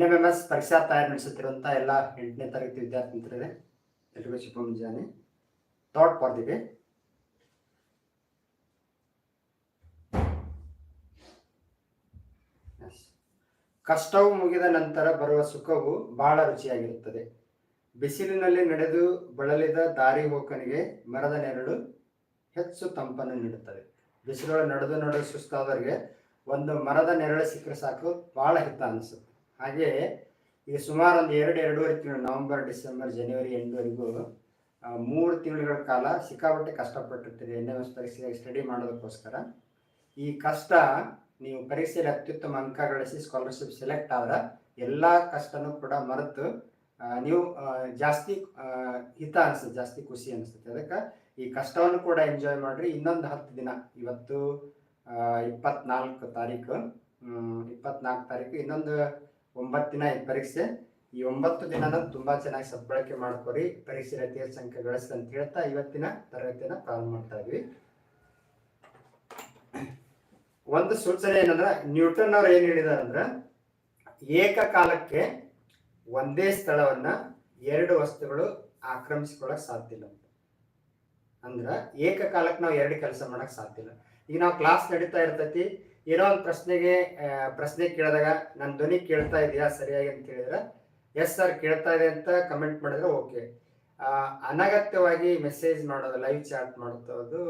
N M M S ಪರೀಕ್ಷಾ ತಯಾರಿ ನಡೆಸುತ್ತಿರುವಂಥ ಎಲ್ಲ ಎಂಟನೇ ತರಗತಿ ವಿದ್ಯಾರ್ಥಿ ಮಿತ್ರರೇ ಎಲ್ರಿಗೂ ಶುಭ ಮುಂಜಾನೆ ಥಾಟ್ ಪಡೆದಿವೆ ಕಷ್ಟವು ಮುಗಿದ ನಂತರ ಬರುವ ಸುಖವು ಬಹಳ ರುಚಿಯಾಗಿರುತ್ತದೆ ಬಿಸಿಲಿನಲ್ಲಿ ನಡೆದು ಬಳಲಿದ ದಾರಿ ಹೋಕನಿಗೆ ಮರದ ನೆರಳು ಹೆಚ್ಚು ತಂಪನ್ನು ನೀಡುತ್ತದೆ ಬಿಸಿಲೊಳಗೆ ನಡೆದು ನಡೆದು ಸುಸ್ತಾದವರಿಗೆ ಒಂದು ಮರದ ನೆರಳು ಸಿಕ್ಕರೆ ಸಾಕು ಬಹಳ ಹಿತ ಅನಿಸುತ್ತೆ ಹಾಗೆಯೇ ಈಗ ಸುಮಾರು ಒಂದು ಎರಡು, ಎರಡೂವರೆ ತಿಂಗಳು, ನವೆಂಬರ್, ಡಿಸೆಂಬರ್, ಜನವರಿ ಎಂಟುವರೆಗೂ ಮೂರು ತಿಂಗಳ ಕಾಲ ಸಿಕ್ಕಾಪಟ್ಟೆ ಕಷ್ಟಪಟ್ಟಿರ್ತೀರಿ ಎನ್ ಎಂ ಎಸ್ ಪರೀಕ್ಷೆಗೆ ಸ್ಟಡಿ ಮಾಡೋದಕ್ಕೋಸ್ಕರ. ಈ ಕಷ್ಟ ನೀವು ಪರೀಕ್ಷೆಯಲ್ಲಿ ಅತ್ಯುತ್ತಮ ಅಂಕ ಗಳಿಸಿ ಸ್ಕಾಲರ್ಶಿಪ್ ಸೆಲೆಕ್ಟ್ ಆದ್ರೆ ಎಲ್ಲ ಕಷ್ಟನೂ ಕೂಡ ಮರೆತು ನೀವು ಜಾಸ್ತಿ ಹಿತ ಅನಿಸುತ್ತೆ, ಜಾಸ್ತಿ ಖುಷಿ ಅನಿಸುತ್ತೆ. ಅದಕ್ಕೆ ಈ ಕಷ್ಟವನ್ನು ಕೂಡ ಎಂಜಾಯ್ ಮಾಡಿರಿ. ಇನ್ನೊಂದು ಹತ್ತು ದಿನ, ಇವತ್ತು ಇಪ್ಪತ್ನಾಲ್ಕು ತಾರೀಕು ಇಪ್ಪತ್ನಾಲ್ಕು ತಾರೀಕು, ಇನ್ನೊಂದು ಒಂಬತ್ತು ದಿನ ಈ ಪರೀಕ್ಷೆ. ಈ ಒಂಬತ್ತು ದಿನನ ತುಂಬಾ ಚೆನ್ನಾಗಿ ಸದ್ಬಳಕೆ ಮಾಡ್ಕೊರಿ. ಪರೀಕ್ಷೆ ರೀತಿಯ ಸಂಖ್ಯೆ ಗಳಿಸಿ ಅಂತ ಹೇಳ್ತಾ ಇವತ್ತಿನ ತರಗತಿಯನ್ನ ಪ್ರಾರಂಭ ಮಾಡ್ತಾ ಇದ್ವಿ. ಒಂದು ಸೂಚನೆ ಏನಂದ್ರ, ನ್ಯೂಟನ್ ಅವ್ರು ಏನ್ ಹೇಳಿದಾರಂದ್ರ, ಏಕಕಾಲಕ್ಕೆ ಒಂದೇ ಸ್ಥಳವನ್ನ ಎರಡು ವಸ್ತುಗಳು ಆಕ್ರಮಿಸಿಕೊಳ್ಳಕ್ ಸಾಧ್ಯ ಇಲ್ಲ. ಅಂದ್ರ ಏಕಕಾಲಕ್ಕೆ ನಾವು ಎರಡು ಕೆಲಸ ಮಾಡಕ್ ಸಾಧ್ಯ ಇಲ್ಲ. ಈಗ ನಾವು ಕ್ಲಾಸ್ ನಡೀತಾ ಇರ್ತೈತಿ ಏನೋ ಒಂದು ಪ್ರಶ್ನೆಗೆ ಪ್ರಶ್ನೆ ಕೇಳಿದಾಗ ನನ್ನ ಧ್ವನಿ ಕೇಳ್ತಾ ಇದೆಯಾ ಸರಿಯಾಗಿ? ಅಂತ ಹೇಳಿದ್ರೆ ಎಸ್ ಸರ್ ಕೇಳ್ತಾ ಇದೆ ಅಂತ ಕಮೆಂಟ್ ಮಾಡಿದ್ರೆ ಓಕೆ ಅನಗತ್ಯವಾಗಿ ಮೆಸೇಜ್ ಮಾಡೋದು ಲೈವ್ ಚಾಟ್ ಮಾಡೋದು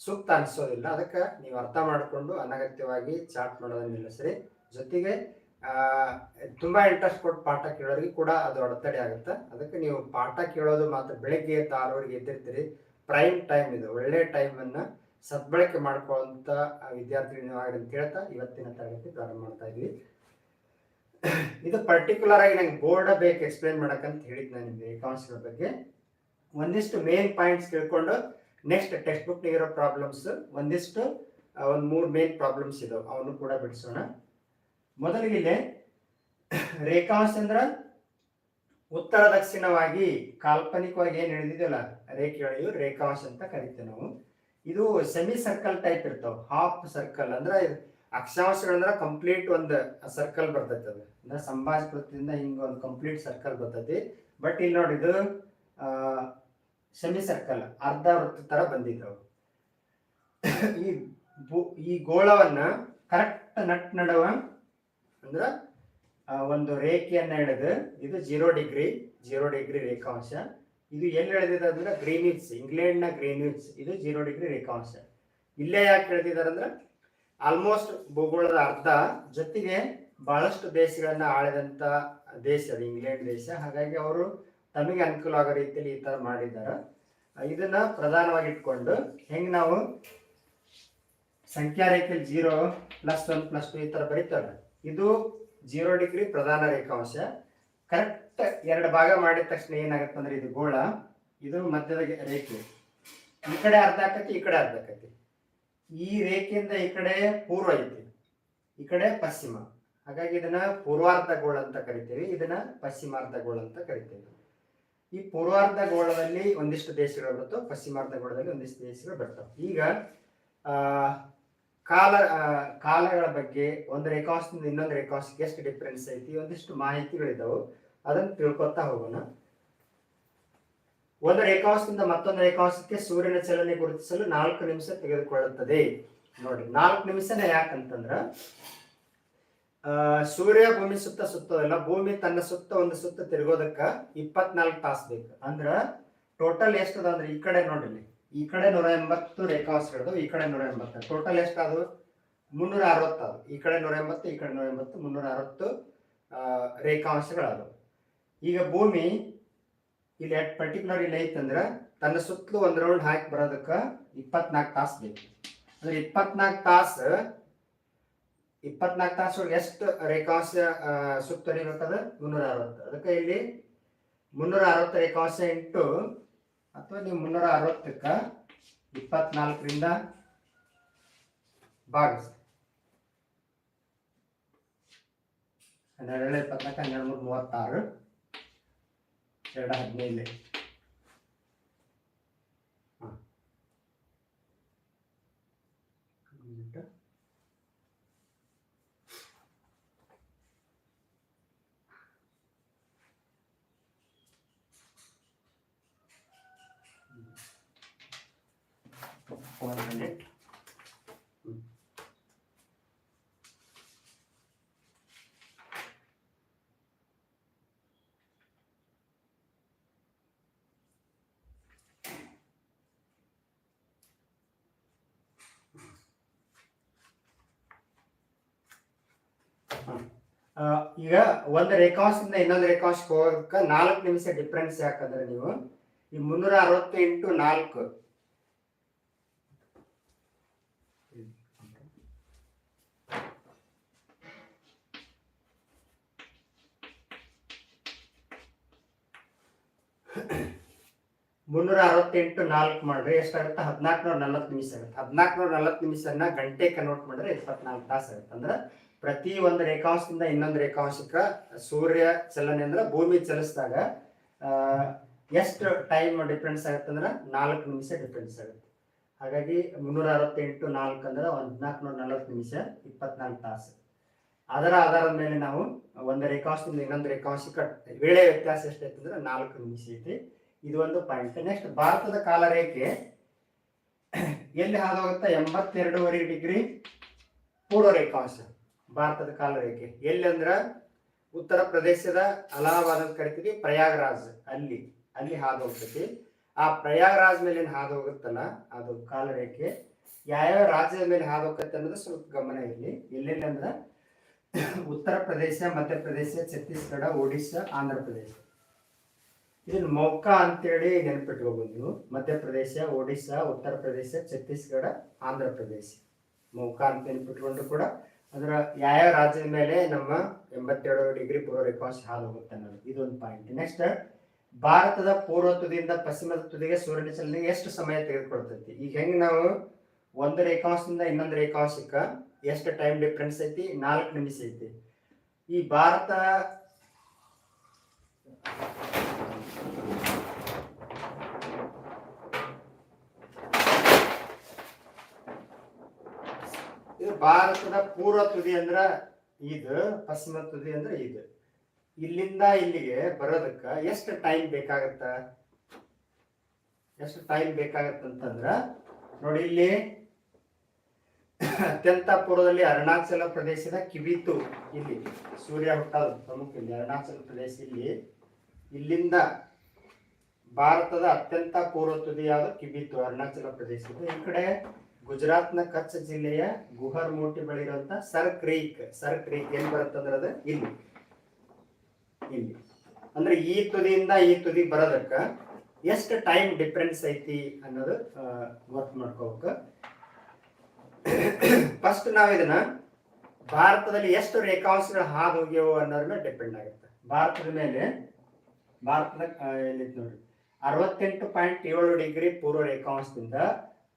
ಸೂಕ್ತ ಅನಿಸೋದಿಲ್ಲ. ಅದಕ್ಕೆ ನೀವು ಅರ್ಥ ಮಾಡಿಕೊಂಡು ಅನಗತ್ಯವಾಗಿ ಚಾಟ್ ಮಾಡೋದನ್ನ ನಿಲ್ಲಿಸ್ರಿ ಜೊತೆಗೆ ತುಂಬಾ ಇಂಟ್ರೆಸ್ಟ್ ಕೊಟ್ಟು ಪಾಠ ಕೇಳೋರಿಗೆ ಕೂಡ ಅದು ಅಡೆತಡೆ ಆಗುತ್ತೆ. ಅದಕ್ಕೆ ನೀವು ಪಾಠ ಕೇಳೋದು ಮಾತ್ರ ಬೆಳಗ್ಗೆ ಎದ್ದು ಆರೂವರೆಗೆ ಎದ್ದಿರ್ತೀರಿ. ಪ್ರೈಮ್ ಟೈಮ್ ಇದು. ಒಳ್ಳೆ ಟೈಮನ್ನು ಸದ್ಬಳಕೆ ಮಾಡ್ಕೊಳ್ಳುವಂಥ ವಿದ್ಯಾರ್ಥಿಗಳು ನೀವು ಅಂತ ಹೇಳ್ತಾ ಇವತ್ತಿನ ತರಗತಿ ಪ್ರಾರಂಭ ಮಾಡ್ತಾ ಇದ್ವಿ. ಇದು ಪರ್ಟಿಕ್ಯುಲರ್ ಆಗಿ ನಂಗೆ ಬೋರ್ಡ್ ಬೇಕು ಎಕ್ಸ್ಪ್ಲೈನ್ ಮಾಡಕ್ಕಂತ ಹೇಳಿದ್ ನಾನು ನಿಮ್ಗೆ ಅಕೌಂಟ್ಸ್ಗಳ ಬಗ್ಗೆ. ಒಂದಿಷ್ಟು ಮೇನ್ ಪಾಯಿಂಟ್ಸ್ ತಿಳ್ಕೊಂಡು ನೆಕ್ಸ್ಟ್ ಟೆಕ್ಸ್ಟ್ ಬುಕ್ ಇರೋ ಪ್ರಾಬ್ಲಮ್ಸ್ ಒಂದಿಷ್ಟು ಒಂದು ಮೂರು ಮೇನ್ ಪ್ರಾಬ್ಲಮ್ಸ್ ಇದಾವೆ. ಅವನು ಕೂಡ ಬಿಡಿಸೋಣ. ಮೊದಲಿಗೆ ರೇಖಾಂಶ ಅಂದ್ರ ಉತ್ತರ ದಕ್ಷಿಣವಾಗಿ ಕಾಲ್ಪನಿಕವಾಗಿ ಏನು ಹೇಳಿದಿದೆಯಲ್ಲ ರೇಖೆಗಳು ರೇಖಾಂಶ ಅಂತ ಕರಿತೇವೆ ನಾವು. ಇದು ಸೆಮಿ ಸರ್ಕಲ್ ಟೈಪ್ ಇರ್ತಾವ. ಹಾಫ್ ಸರ್ಕಲ್ ಅಂದ್ರೆ ಅಕ್ಷಾಂಶಗಳಂದ್ರೆ ಕಂಪ್ಲೀಟ್ ಒಂದು ಸರ್ಕಲ್ ಬರ್ತೈತೆ ಅದು. ಅಂದ್ರೆ ಸಂಭಾಷಕೃತಿಯಿಂದ ಹಿಂಗ ಒಂದು ಕಂಪ್ಲೀಟ್ ಸರ್ಕಲ್ ಬರ್ತೈತಿ. ಬಟ್ ಇಲ್ಲಿ ನೋಡಿ ಇದು ಸೆಮಿ ಸರ್ಕಲ್ ಅರ್ಧ ವೃತ್ತ ತರ ಬಂದಿದ್ದವು ಈ ಈ ಗೋಳವನ್ನ ಕರೆಕ್ಟ್ ನಟ್ ನಡುವ ಅಂದ್ರ ಒಂದು ರೇಖೆಯನ್ನ ಹಿಡಿದು ಇದು ಜೀರೋ ಡಿಗ್ರಿ ಜೀರೋ ಡಿಗ್ರಿ ರೇಖಾಂಶ. ಇದು ಎಲ್ಲಿ ಎಳೆದಿದೆ ಅಂದ್ರೆ ಗ್ರೀನಿಚ್ ಇಂಗ್ಲೆಂಡ್ನ ಗ್ರೀನಿಚ್ ಇದು ಜೀರೋ ಡಿಗ್ರಿ ರೇಖಾಂಶ ಇಲ್ಲೇ ಯಾಕೆ ಎಳೆದಿದ್ದಾರೆ ಅಂದ್ರೆ ಆಲ್ಮೋಸ್ಟ್ ಭೂಗೋಳದ ಅರ್ಧ ಜೊತೆಗೆ ಬಹಳಷ್ಟು ದೇಶಗಳನ್ನ ಆಳಿದಂತ ದೇಶ ಅದು ಇಂಗ್ಲೆಂಡ್ ದೇಶ. ಹಾಗಾಗಿ ಅವರು ತಮಗೆ ಅನುಕೂಲ ಆಗೋ ರೀತಿಯಲ್ಲಿ ಈ ತರ ಮಾಡಿದ್ದಾರೆ. ಇದನ್ನ ಪ್ರಧಾನವಾಗಿ ಇಟ್ಕೊಂಡು ಹೆಂಗ್ ನಾವು ಸಂಖ್ಯಾ ರೇಖೆಯಲ್ಲಿ zero plus one plus two ಈ ತರ ಬರೀತಾರೆ ಇದು ಜೀರೋ ಡಿಗ್ರಿ ಪ್ರಧಾನ ರೇಖಾಂಶ. ಕರೆಕ್ಟ್ ಎರಡು ಭಾಗ ಮಾಡಿದ ತಕ್ಷಣ ಏನಾಗುತ್ತೆ ಅಂದ್ರೆ ಇದು ಗೋಳ, ಇದು ಮಧ್ಯದ ರೇಖೆ. ಈ ಕಡೆ ಅರ್ಧ ಆಕತಿ, ಈ ಕಡೆ ಅರ್ಧ ಆಕತಿ. ಈ ರೇಖೆಯಿಂದ ಈ ಕಡೆ ಪೂರ್ವ ಐತಿ, ಈ ಕಡೆ ಪಶ್ಚಿಮ. ಹಾಗಾಗಿ ಇದನ್ನ ಪೂರ್ವಾರ್ಧ ಗೋಳ ಅಂತ ಕರಿತೀವಿ, ಇದನ್ನ ಪಶ್ಚಿಮಾರ್ಧ ಗೋಳ ಅಂತ ಕರಿತೀವಿ. ಈ ಪೂರ್ವಾರ್ಧ ಗೋಳದಲ್ಲಿ ಒಂದಿಷ್ಟು ದೇಶಗಳು ಬರ್ತವೆ ಪಶ್ಚಿಮಾರ್ಧ ಗೋಳದಲ್ಲಿ ಒಂದಿಷ್ಟು ದೇಶಗಳು ಬರ್ತವೆ. ಈಗ, ಆ ಕಾಲ ಕಾಲಗಳ ಬಗ್ಗೆ ಒಂದು ರೇಖಾಂಶದಿಂದ ಇನ್ನೊಂದು ರೇಖಾಂಶಕ್ಕೆ ಎಷ್ಟು ಡಿಫ್ರೆನ್ಸ್ ಐತಿ ಒಂದಿಷ್ಟು ಮಾಹಿತಿಗಳಿದಾವು. ಅದನ್ನ ತಿಳ್ಕೊತಾ ಹೋಗೋಣ. ಒಂದು ರೇಖಾಂಶದಿಂದ ಮತ್ತೊಂದು ರೇಖಾಂಶಕ್ಕೆ ಸೂರ್ಯನ ಚಲನೆ ಗುರುತಿಸಲು ನಾಲ್ಕು ನಿಮಿಷ ತೆಗೆದುಕೊಳ್ಳುತ್ತದೆ. ನೋಡಿ, ನಾಲ್ಕು ನಿಮಿಷನೇ ಯಾಕಂತಂದ್ರ ಸೂರ್ಯ ಭೂಮಿ ಸುತ್ತ ಸುತ್ತೋದಿಲ್ಲ ಭೂಮಿ ತನ್ನ ಸುತ್ತ ಒಂದು ಸುತ್ತ ತಿರುಗೋದಕ್ಕ ಇಪ್ಪತ್ನಾಲ್ಕು ತಾಸು ಬೇಕು. ಅಂದ್ರ ಟೋಟಲ್ ಎಷ್ಟದ ಅಂದ್ರೆ ಈ ಕಡೆ ನೋಡಿಲಿ ಈ ಕಡೆ ನೂರ ಎಂಬತ್ತು ರೇಖಾಂಶಗಳು ಈ ಕಡೆ ನೂರ ಎಂಬತ್ತು. ಟೋಟಲ್ ಎಷ್ಟಾದವು ಮುನ್ನೂರ ಅರವತ್ತು ಅದು. ಈ ಕಡೆ ನೂರ ಎಂಬತ್ತು, ಈ ಕಡೆ ನೂರ ಎಂಬತ್ತು ಮುನ್ನೂರ ಅರವತ್ತು ರೇಖಾಂಶಗಳಾದವು ರೇಖಾಂಶಗಳದು ಈಗ ಭೂಮಿ ಇಲ್ಲಿ ಪರ್ಟಿಕ್ಯುಲರ್ ಇಲ್ಲಿ ಐತಂದ್ರೆ ತನ್ನ ಸುತ್ತಲೂ ಒಂದು ರೌಂಡ್ ಹಾಕಿ ಬರೋದಕ್ಕೆ ಇಪ್ಪತ್ನಾಲ್ಕು ತಾಸು ಬೇಕು. ಅಂದ್ರೆ ಇಪ್ಪತ್ನಾಲ್ಕು ತಾಸು ಇಪ್ಪತ್ನಾಲ್ಕು ತಾಸು ಎಷ್ಟು ರೇಖಾಂಶ ಸುತ್ತರಿಬೇಕದ ಮುನ್ನೂರ ಅರವತ್ತು ಅದಕ್ಕೆ ಇಲ್ಲಿ ಮುನ್ನೂರ ಅರವತ್ತು ರೇಖಾಂಶ ಇಂಟು ಅಥವಾ ನೀವು ಮುನ್ನೂರ ಅರವತ್ತಕ್ಕೆ ಇಪ್ಪತ್ನಾಲ್ಕರಿಂದ ಭಾಗಿಸಿ. ಹನ್ನೆರಡು ಇಪ್ಪತ್ನಾಲ್ಕು ಹನ್ನೆರಡು ಮೂರು ಮೂವತ್ತಾರು ಎರಡು ಹದಿನೈದು ಹಾಂ minute. ಆ, ಈಗ ಒಂದು ರೇಖಾಂಶದಿಂದ ಇನ್ನೊಂದು ರೇಖಾಂಶಕ್ಕೆ ಹೋಗಕ್ಕೆ ನಾಲ್ಕು ನಿಮಿಷ ಡಿಫ್ರೆನ್ಸ್ ಯಾಕಂದ್ರೆ ನೀವು ಈ ಮುನ್ನೂರ ಅರವತ್ತು ಇಂಟು ನಾಲ್ಕು ಮುನ್ನೂರ ಅರವತ್ತೆಂಟು ನಾಲ್ಕು ಮಾಡಿದ್ರೆ ಎಷ್ಟಾಗುತ್ತೆ? ಹದಿನಾಲ್ಕುನೂರ ನಲವತ್ತು ನಿಮಿಷ ಆಗುತ್ತೆ. ಹದಿನಾಲ್ಕುನೂರ ನಲವತ್ತು ನಿಮಿಷನ ಗಂಟೆ ಕನ್ವರ್ಟ್ ಮಾಡಿದ್ರೆ ಇಪ್ಪತ್ನಾಲ್ಕು ತಾಸು ಆಗುತ್ತೆ. ಅಂದ್ರೆ ಪ್ರತಿ ಒಂದು ರೇಖಾಂಶದಿಂದ ಇನ್ನೊಂದು ರೇಖಾಂಶಕ್ಕೆ ಸೂರ್ಯ ಚಲನೆ ಅಂದ್ರೆ ಭೂಮಿ ಚಲಿಸಿದಾಗ ಎಷ್ಟು ಟೈಮ್ ಡಿಫ್ರೆನ್ಸ್ ಆಗುತ್ತೆ ಅಂದ್ರೆ ನಾಲ್ಕು ನಿಮಿಷ ಡಿಫ್ರೆನ್ಸ್ ಆಗುತ್ತೆ. ಹಾಗಾಗಿ ಮುನ್ನೂರ ಅರವತ್ತೆಂಟು ನಾಲ್ಕು ಅಂದ್ರೆ ಒಂದು ಹದಿನಾಲ್ಕುನೂರ ನಲ್ವತ್ತು ನಿಮಿಷ ಇಪ್ಪತ್ನಾಲ್ಕು ತಾಸು. ಅದರ ಆಧಾರದ ಮೇಲೆ ನಾವು ಒಂದು ರೇಖಾಂಶದಿಂದ ಇನ್ನೊಂದು ರೇಖಾಂಶಕ್ಕೆ ವೇಳೆ ವ್ಯತ್ಯಾಸ ಎಷ್ಟೈತೆ ಅಂದ್ರೆ ನಾಲ್ಕು ನಿಮಿಷ ಐತಿ. ಇದು ಒಂದು ಪಾಯಿಂಟ್ ನೆಕ್ಸ್ಟ್ ಭಾರತದ ಕಾಲರೇಖೆ ಎಲ್ಲಿ ಹಾದು ಹೋಗುತ್ತೆ ಎಂಬತ್ತೆರಡೂವರೆ ಡಿಗ್ರಿ ಪೂರ್ವ ರೇಖಾಂಶ ಭಾರತದ ಕಾಲರೇಖೆ. ಎಲ್ಲಿ ಅಂದ್ರ? ಉತ್ತರ ಪ್ರದೇಶದ ಅಲಹಾಬಾದ್ ಅಂತ ಕರಿತೀವಿ, ಪ್ರಯಾಗ್ರಾಜ್. ಅಲ್ಲಿ ಅಲ್ಲಿ ಹಾದು ಹೋಗ್ತೈತಿ ಆ ಪ್ರಯಾಗ್ರಾಜ್ ಮೇಲೆ ಏನು ಹಾದು ಹೋಗುತ್ತಲ್ಲ ಅದು ಕಾಲರೇಖೆ. ಯಾವ್ಯಾವ ರಾಜ್ಯದ ಮೇಲೆ ಹಾದು ಹೋಗುತ್ತೆ ಅನ್ನೋದು ಸ್ವಲ್ಪ ಗಮನ ಇರಲಿ. ಎಲ್ಲೆಲ್ಲಿ ಅಂದ್ರೆ? ಉತ್ತರ ಪ್ರದೇಶ ಮಧ್ಯಪ್ರದೇಶ ಛತ್ತೀಸ್ಗಢ, ಒಡಿಶಾ, ಆಂಧ್ರ ಪ್ರದೇಶ. ಇದನ್ನ ಮೌಕ ಅಂತೇಳಿ ನೆನಪಿಟ್ಕೋಬಹುದು ನೀವು ಮಧ್ಯಪ್ರದೇಶ ಒಡಿಶಾ ಉತ್ತರ ಪ್ರದೇಶ, ಛತ್ತೀಸ್ಗಢ, ಆಂಧ್ರ ಪ್ರದೇಶ. ಮೌಕ ಅಂತ ನೆನಪಿಟ್ಕೊಂಡ್ರು ಕೂಡ ಅದರ ಯಾವ ರಾಜ್ಯದ ಮೇಲೆ ನಮ್ಮ ಎಂಬತ್ತೇಳು ಡಿಗ್ರಿ ಪೂರ್ವ ರೇಖಾಂಶ ಹಾಲು ಹೋಗುತ್ತೆ ಅನ್ನೋದು. ಇದೊಂದು ಪಾಯಿಂಟ್ ನೆಕ್ಸ್ಟ್ ಭಾರತದ ಪೂರ್ವ ತುದಿಯಿಂದ ಪಶ್ಚಿಮದ ತುದಿಗೆ ಸೂರ್ಯನ ಚಲನೆ ಎಷ್ಟು ಸಮಯ ತೆಗೆದುಕೊಳ್ತೈತಿ? ಈಗ ಹೆಂಗೆ ನಾವು ಒಂದು ರೇಖಾಂಶದಿಂದ ಇನ್ನೊಂದು ರೇಖಾಂಶಕ್ಕ ಎಷ್ಟು ಟೈಮ್ ಡಿಫ್ರೆನ್ಸ್ ಐತಿ? ನಾಲ್ಕು ನಿಮಿಷ ಐತಿ. ಈ ಭಾರತ ಇದು ಭಾರತದ ಪೂರ್ವ ತುದಿ ಅಂದ್ರ ಇದು ಪಶ್ಚಿಮ ತುದಿ ಅಂದ್ರ ಇದು ಇಲ್ಲಿಂದ ಇಲ್ಲಿಗೆ ಬರೋದಕ್ಕ ಎಷ್ಟು ಟೈಮ್ ಬೇಕಾಗತ್ತ? ಎಷ್ಟು ಟೈಮ್ ಬೇಕಾಗತ್ತಂತಂದ್ರ ನೋಡಿ ಇಲ್ಲಿ ಅತ್ಯಂತ ಪೂರ್ವದಲ್ಲಿ ಅರುಣಾಚಲ ಪ್ರದೇಶದ ಕಿವಿತು ಇಲ್ಲಿ, ಸೂರ್ಯ ಹುಟ್ಟದ ಪ್ರಮುಖ ಇಲ್ಲಿ, ಅರುಣಾಚಲ ಪ್ರದೇಶ ಇಲ್ಲಿ. ಇಲ್ಲಿಂದ ಭಾರತದ ಅತ್ಯಂತ ಪೂರ್ವ ತುದಿಯಾದ ಕಿಬಿತು ಅರುಣಾಚಲ ಪ್ರದೇಶದ ಈ ಕಡೆ. ಗುಜರಾತ್ನ ಕಚ್ ಜಿಲ್ಲೆಯ ಗುಹರ್ ಮೂಟಿ ಬಳಿ ಇರುವಂತ ಸರ್ ಕ್ರೀಕ್ ಸರ್ ಕ್ರೀಕ್ ಏನ್ ಬರುತ್ತಂದ್ರ ಅದು? ಇಲ್ಲಿ. ಇಲ್ಲಿ. ಅಂದ್ರೆ ಈ ತುದಿಯಿಂದ ಈ ತುದಿ ಬರೋದಕ್ಕ ಎಷ್ಟು ಟೈಮ್ ಡಿಫ್ರೆನ್ಸ್ ಐತಿ ಅನ್ನೋದು ಗೊತ್ತು ಮಾಡ್ಕೋಬೇಕು. ಫಸ್ಟ್ ನಾವು ಇದನ್ನ ಭಾರತದಲ್ಲಿ ಎಷ್ಟು ರೇಖಾಂಶಗಳು ಹಾದು ಹೋಗ್ಯವು ಅನ್ನೋದ್ರ ಮೇಲೆ ಡಿಪೆಂಡ್ ಆಗುತ್ತೆ. ಭಾರತದ ಮೇಲೆ, ಭಾರತದ ಇಲ್ಲಿ ನೋಡ್ರಿ? ಅರವತ್ತೆಂಟು ಪಾಯಿಂಟ್ ಏಳು ಡಿಗ್ರಿ ಪೂರ್ವ ರೇಖಾಂಶದಿಂದ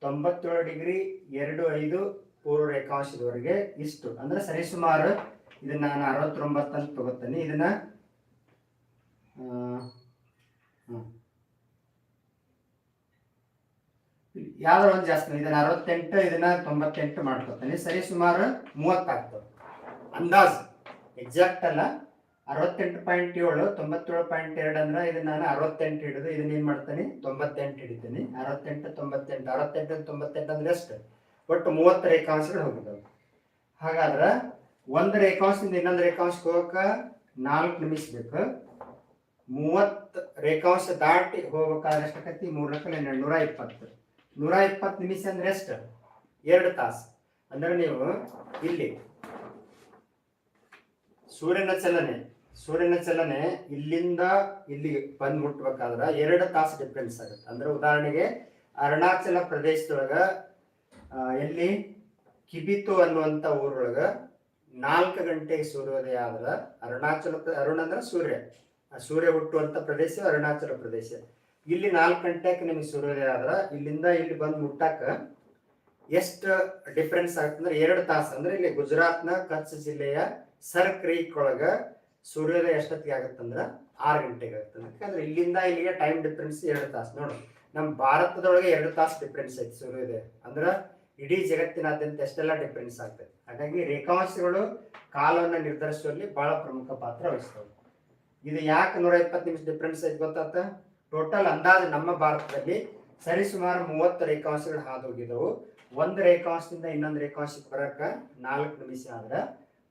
ತೊಂಬತ್ತೇಳು ಡಿಗ್ರಿ ಎರಡು ಐದು ಪೂರ್ವ ರೇಖಾಂಶದವರೆಗೆ ಇಷ್ಟು. ಅಂದ್ರೆ ಸರಿಸುಮಾರು ಇದನ್ನ ನಾನು ಅರವತ್ತೊಂಬತ್ತು ಅಂತ ತಗೋತೇನೆ. ಇದನ್ನ. ಯಾವ್ದಾರ ಒಂದು ಜಾಸ್ತಿ, ಇದನ್ನ ಅರವತ್ತೆಂಟು, ಇದನ್ನ ತೊಂಬತ್ತೆಂಟು ಮಾಡ್ಕೊತಾನೆ. ಸರಿ ಸುಮಾರು ಮೂವತ್ತಾಗ್ತದೆ. ಅಂದಾಜ್ ಎಕ್ಸಾಕ್ಟ್ ಅಲ್ಲ. ಅರವತ್ತೆಂಟು ಪಾಯಿಂಟ್ ಏಳು, ತೊಂಬತ್ತೇಳು ಪಾಯಿಂಟ್ ಎರಡು ಅಂದ್ರೆ ಇದನ್ನ ನಾನು ಅರವತ್ತೆಂಟು ಹಿಡಿದು ಇದನ್ನ ಏನ್ ಮಾಡ್ತೀನಿ? ತೊಂಬತ್ತೆಂಟು ಹಿಡಿತೀನಿ. ಅರವತ್ತೆಂಟು, ತೊಂಬತ್ತೆಂಟು. ಅರವತ್ತೆಂಟು, ತೊಂಬತ್ತೆಂಟು ಅಂದ್ರೆ ಎಷ್ಟು? ಒಟ್ಟು ಮೂವತ್ತು ರೇಖಾಂಶಗಳು ಹೋಗಿದ್ದಾವೆ ಹಾಗಾದ್ರೆ ಒಂದು ರೇಖಾಂಶದಿಂದ ಇನ್ನೊಂದು ರೇಖಾಂಶಕ್ಕೆ ಹೋಗಕ್ಕೆ ನಾಲ್ಕು ನಿಮಿಷ ಬೇಕು. ಮೂವತ್ತು ರೇಖಾಂಶ ದಾಟಿ ಹೋಗ್ಬೇಕಾದ್ರೆ ಎಷ್ಟಾಕತಿ ಮೂರು ಲಕ್ಷ ನೂರ ಇಪ್ಪತ್ತು. ನೂರ ಇಪ್ಪತ್ತು ನಿಮಿಷ ಅಂದ್ರೆ ಎಷ್ಟು? ಎರಡು ತಾಸು. ಅಂದ್ರೆ ನೀವು ಇಲ್ಲಿ ಸೂರ್ಯನ ಚಲನೆ ಸೂರ್ಯನ ಚಲನೆ ಇಲ್ಲಿಂದ ಇಲ್ಲಿಗೆ ಬಂದ್ ಮುಟ್ಬೇಕಾದ್ರ ಎರಡು ತಾಸು ಡಿಫ್ರೆನ್ಸ್ ಆಗುತ್ತೆ. ಅಂದ್ರೆ ಉದಾಹರಣೆಗೆ ಅರುಣಾಚಲ ಪ್ರದೇಶದೊಳಗ ಎಲ್ಲಿ? ಕಿಬಿತು ಅನ್ನುವಂತ ಊರೊಳಗ ನಾಲ್ಕು ಗಂಟೆಗೆ ಸೂರ್ಯೋದಯ ಆದ್ರ ಅರುಣಾಚಲ ಅರುಣ ಅಂದ್ರೆ ಸೂರ್ಯ. ಸೂರ್ಯ ಹುಟ್ಟುವಂತ ಪ್ರದೇಶ ಅರುಣಾಚಲ ಪ್ರದೇಶ. ಇಲ್ಲಿ ನಾಲ್ಕು ಗಂಟೆಗೆ ನಿಮಗೆ ಸೂರ್ಯೋದಯ ಆದ್ರ ಇಲ್ಲಿಂದ ಇಲ್ಲಿ ಬಂದು ಮುಟ್ಟಾಕ ಎಷ್ಟು ಡಿಫ್ರೆನ್ಸ್ ಆಗುತ್ತೆ ಅಂದ್ರೆ ಎರಡು ತಾಸು. ಅಂದ್ರೆ ಇಲ್ಲಿ ಗುಜರಾತ್ನ ಕಚ್ ಜಿಲ್ಲೆಯ ಸರ್ ಕ್ರೀಕ್ ಒಳಗ ಸೂರ್ಯೋದಯ ಎಷ್ಟೊತ್ತಿಗೆ ಆಗುತ್ತಂದ್ರೆ ಆರು ಗಂಟೆಗೆ ಆಗುತ್ತೆ ಯಾಕಂದ್ರೆ ಇಲ್ಲಿಂದ ಇಲ್ಲಿಗೆ ಟೈಮ್ ಡಿಫ್ರೆನ್ಸ್ ಎರಡು ತಾಸು. ನೋಡು ನಮ್ಮ ಭಾರತದೊಳಗೆ ಎರಡು ತಾಸು ಡಿಫ್ರೆನ್ಸ್ ಐತಿ ಸೂರ್ಯೋದಯ. ಅಂದ್ರೆ ಇಡೀ ಜಗತ್ತಿನಾದ್ಯಂತ ಎಷ್ಟೆಲ್ಲ ಡಿಫ್ರೆನ್ಸ್ ಆಗ್ತದೆ ಹಾಗಾಗಿ ರೇಖಾಂಶಗಳು ಕಾಲವನ್ನು ನಿರ್ಧರಿಸುವಲ್ಲಿ ಬಹಳ ಪ್ರಮುಖ ಪಾತ್ರ ವಹಿಸ್ತವೆ. ಇದು ಯಾಕೆ ನೂರ ಇಪ್ಪತ್ತು ನಿಮಿಷ ಡಿಫ್ರೆನ್ಸ್ ಐತಿ ಗೊತ್ತಾತ? ಟೋಟಲ್ ಅಂದಾಜು ನಮ್ಮ ಭಾರತದಲ್ಲಿ ಸರಿಸುಮಾರು ಮೂವತ್ತು ರೇಖಾಂಶಗಳು ಹಾದು ಹೋಗಿದವು ಒಂದು ರೇಖಾಂಶದಿಂದ ಇನ್ನೊಂದು ರೇಖಾಂಶಕ್ಕೆ ಬರಕ ನಾಲ್ಕು ನಿಮಿಷ ಆದ್ರೆ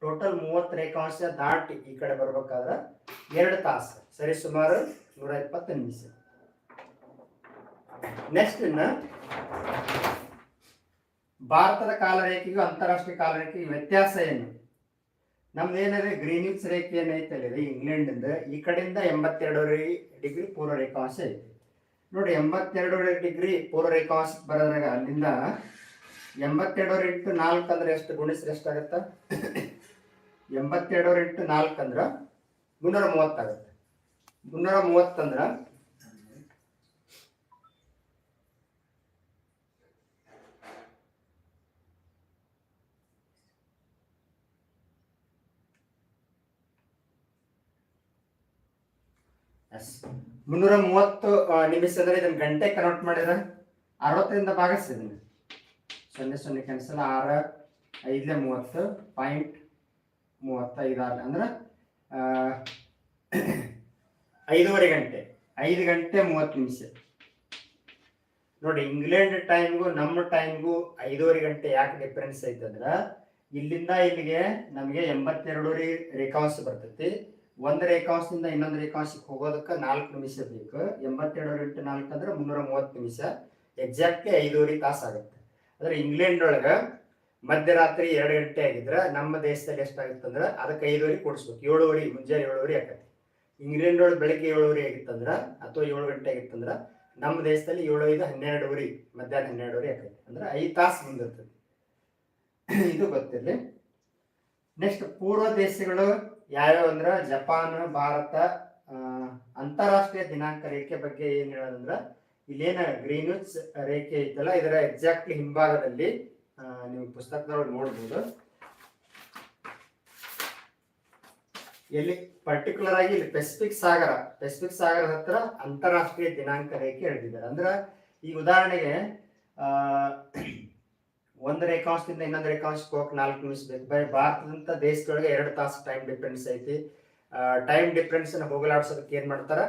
ಟೋಟಲ್ ಮೂವತ್ತು ರೇಖಾಂಶ ದಾಟಿ ಈ ಕಡೆ ಬರ್ಬೇಕಾದ್ರೆ ಎರಡು ತಾಸು. ಸರಿ, ಸುಮಾರು ನೂರ ಇಪ್ಪತ್ತು ನಿಮಿಷ. ನೆಕ್ಸ್ಟ್ ಇನ್ನ ಭಾರತದ ಕಾಲರೇಖೆಗೂ ಅಂತಾರಾಷ್ಟ್ರೀಯ ಕಾಲರೇಖೆಗೂ ವ್ಯತ್ಯಾಸ ಏನು? ನಮ್ದು ಏನಿದೆ? ಗ್ರೀನಿಕ್ಸ್ ರೇಖೆ ಇಂಗ್ಲೆಂಡ್ ಇಂಗ್ಲೆಂಡಿಂದ. ಈ ಕಡೆಯಿಂದ ಎಂಬತ್ತೆರಡೂವರೆ ಡಿಗ್ರಿ ಪೂರ್ವ ರೇಖಾಂಶ ಐತಿ ನೋಡಿ, ಎಂಬತ್ತೆರಡೂವರೆ ಡಿಗ್ರಿ ಪೂರ್ವ ರೇಖಾಂಶ ಬರೋದ್ರಾಗ ಅಲ್ಲಿಂದ ಎಂಬತ್ತೆರಡೂವರೆ ಇಂಟು ನಾಲ್ಕು ಅಂದ್ರೆ ಎಷ್ಟು? ಗುಣಿಸ್ರೆ ಎಷ್ಟಾಗತ್ತ? ಎಂಬತ್ತೆರಡೂವರೆ ಇಂಟು ನಾಲ್ಕು ಅಂದ್ರ ಮುನ್ನೂರ ಮೂವತ್ತಾಗತ್ತೆ ಮುನ್ನೂರ ಮೂವತ್ತಂದ್ರ ಎಸ್. ಮುನ್ನೂರ ಮೂವತ್ತು ನಿಮಿಷ ಅಂದ್ರೆ ಇದನ್ನ ಗಂಟೆ ಕನ್ವರ್ಟ್ ಮಾಡಿದ್ರೆ ಅರವತ್ತರಿಂದ ಭಾಗಿಸಿ ಇದನ್ನ ಸೊನ್ನೆ ಸೊನ್ನೆ ಕ್ಯಾನ್ಸಲ್ ಆರ ಐದನೇ ಮೂವತ್ತು ಪಾಯಿಂಟ್ ಮೂವತ್ತೈದು ಆರು ಅಂದ್ರೆ ಐದೂವರೆ ಗಂಟೆ, ಐದು ಗಂಟೆ ಮೂವತ್ತು ನಿಮಿಷ. ನೋಡಿ, ಇಂಗ್ಲೆಂಡ್ ಟೈಮ್ಗೂ ನಮ್ಮ ಟೈಮ್ಗೂ ಐದೂವರೆ ಗಂಟೆ ಯಾಕೆ ಡಿಫ್ರೆನ್ಸ್ ಐತಂದ್ರೆ ಇಲ್ಲಿಂದ ಇಲ್ಲಿಗೆ ನಮಗೆ ಎಂಬತ್ತೆರಡೂವರೆ ರೇಖಾಂಶ ಬರ್ತೈತಿ. ಒಂದು ರೇಖಾಂಶದಿಂದ ಇನ್ನೊಂದು ರೇಖಾಂಶಕ್ಕೆ ಹೋಗೋದಕ್ಕೆ ನಾಲ್ಕು ನಿಮಿಷ ಬೇಕು. ಎಂಬತ್ತೆರಡು ಇಂಟು ನಾಲ್ಕು ಅಂದ್ರೆ ಮುನ್ನೂರ ಮೂವತ್ತು ನಿಮಿಷ. ಎಕ್ಸಾಕ್ಟ್ಲಿ ಐದೂವರೆ ತಾಸು ಆಗುತ್ತೆ ಅಂದ್ರೆ ಇಂಗ್ಲೆಂಡ್ ಒಳಗೆ ಮಧ್ಯರಾತ್ರಿ ಎರಡು ಗಂಟೆ ಆಗಿದ್ರೆ ನಮ್ಮ ದೇಶದಲ್ಲಿ ಎಷ್ಟಾಗುತ್ತೆ ಅಂದ್ರೆ ಅದಕ್ಕೆ ಐದುವರೆ ಕೊಡಿಸ್ಬೇಕು. ಏಳುವರೆ, ಮುಂಜಾನೆ ಏಳುವರೆ ಆಕತಿ. ಇಂಗ್ಲೆಂಡ್ ಒಳಗೆ ಬೆಳಗ್ಗೆ ಏಳುವರೆ ಆಗಿತ್ತಂದ್ರೆ ಅಥವಾ ಏಳು ಗಂಟೆ ಆಗಿತ್ತಂದ್ರೆ ನಮ್ಮ ದೇಶದಲ್ಲಿ ಏಳು ಐದು ಹನ್ನೆರಡುವರೆ, ಮಧ್ಯಾಹ್ನ ಹನ್ನೆರಡುವರೆ ಆಗತ್ತೆ ಅಂದ್ರೆ ಐದು ತಾಸು ಮುಂದಿರ್ತದೆ. ಇದು ಗೊತ್ತಿರಲಿ. ನೆಕ್ಸ್ಟ್ ಪೂರ್ವ ದೇಶಗಳು ಯಾವ್ಯಾವ ಅಂದ್ರೆ ಜಪಾನ್, ಭಾರತ ಅಂತಾರಾಷ್ಟ್ರೀಯ ದಿನಾಂಕ ರೇಖೆ ಬಗ್ಗೆ ಏನ್ ಹೇಳೋದಂದ್ರ ಇಲ್ಲೇನ ಗ್ರೀನ್ವಿಚ್ ರೇಖೆ ಐತಲ್ಲ, ಇದರ ಎಕ್ಸಾಕ್ಟ್ಲಿ ಹಿಂಭಾಗದಲ್ಲಿ ನೀವು ಪುಸ್ತಕದೊಳಗೆ ನೋಡ್ಬೋದು. ಎಲ್ಲಿ ಪರ್ಟಿಕ್ಯುಲರ್ ಆಗಿ ಇಲ್ಲಿ ಪೆಸಿಫಿಕ್ ಸಾಗರ ಪೆಸಿಫಿಕ್ ಸಾಗರದ ಹತ್ರ ಅಂತಾರಾಷ್ಟ್ರೀಯ ದಿನಾಂಕ ರೇಖೆ ಎಳೆದಿದ್ದಾರೆ. ಅಂದ್ರೆ ಈಗ ಉದಾಹರಣೆಗೆ ಒಂದು ರೇಖಾಂಶದಿಂದ ಇನ್ನೊಂದು ರೇಖಾಂಶಕ್ಕೆ ಹೋಗಿ ನಾಲ್ಕು ನಿಮಿಷ ಬೇಕು. ಬೈ ಭಾರತದಂತ ದೇಶದೊಳಗೆ ಎರಡು ತಾಸು ಟೈಮ್ ಡಿಫ್ರೆನ್ಸ್ ಐತಿ. ಟೈಮ್ ಡಿಫ್ರೆನ್ಸ್ ಹೋಗಲಾಡ್ಸೋದಕ್ಕೆ ಏನ್ ಮಾಡ್ತಾರ?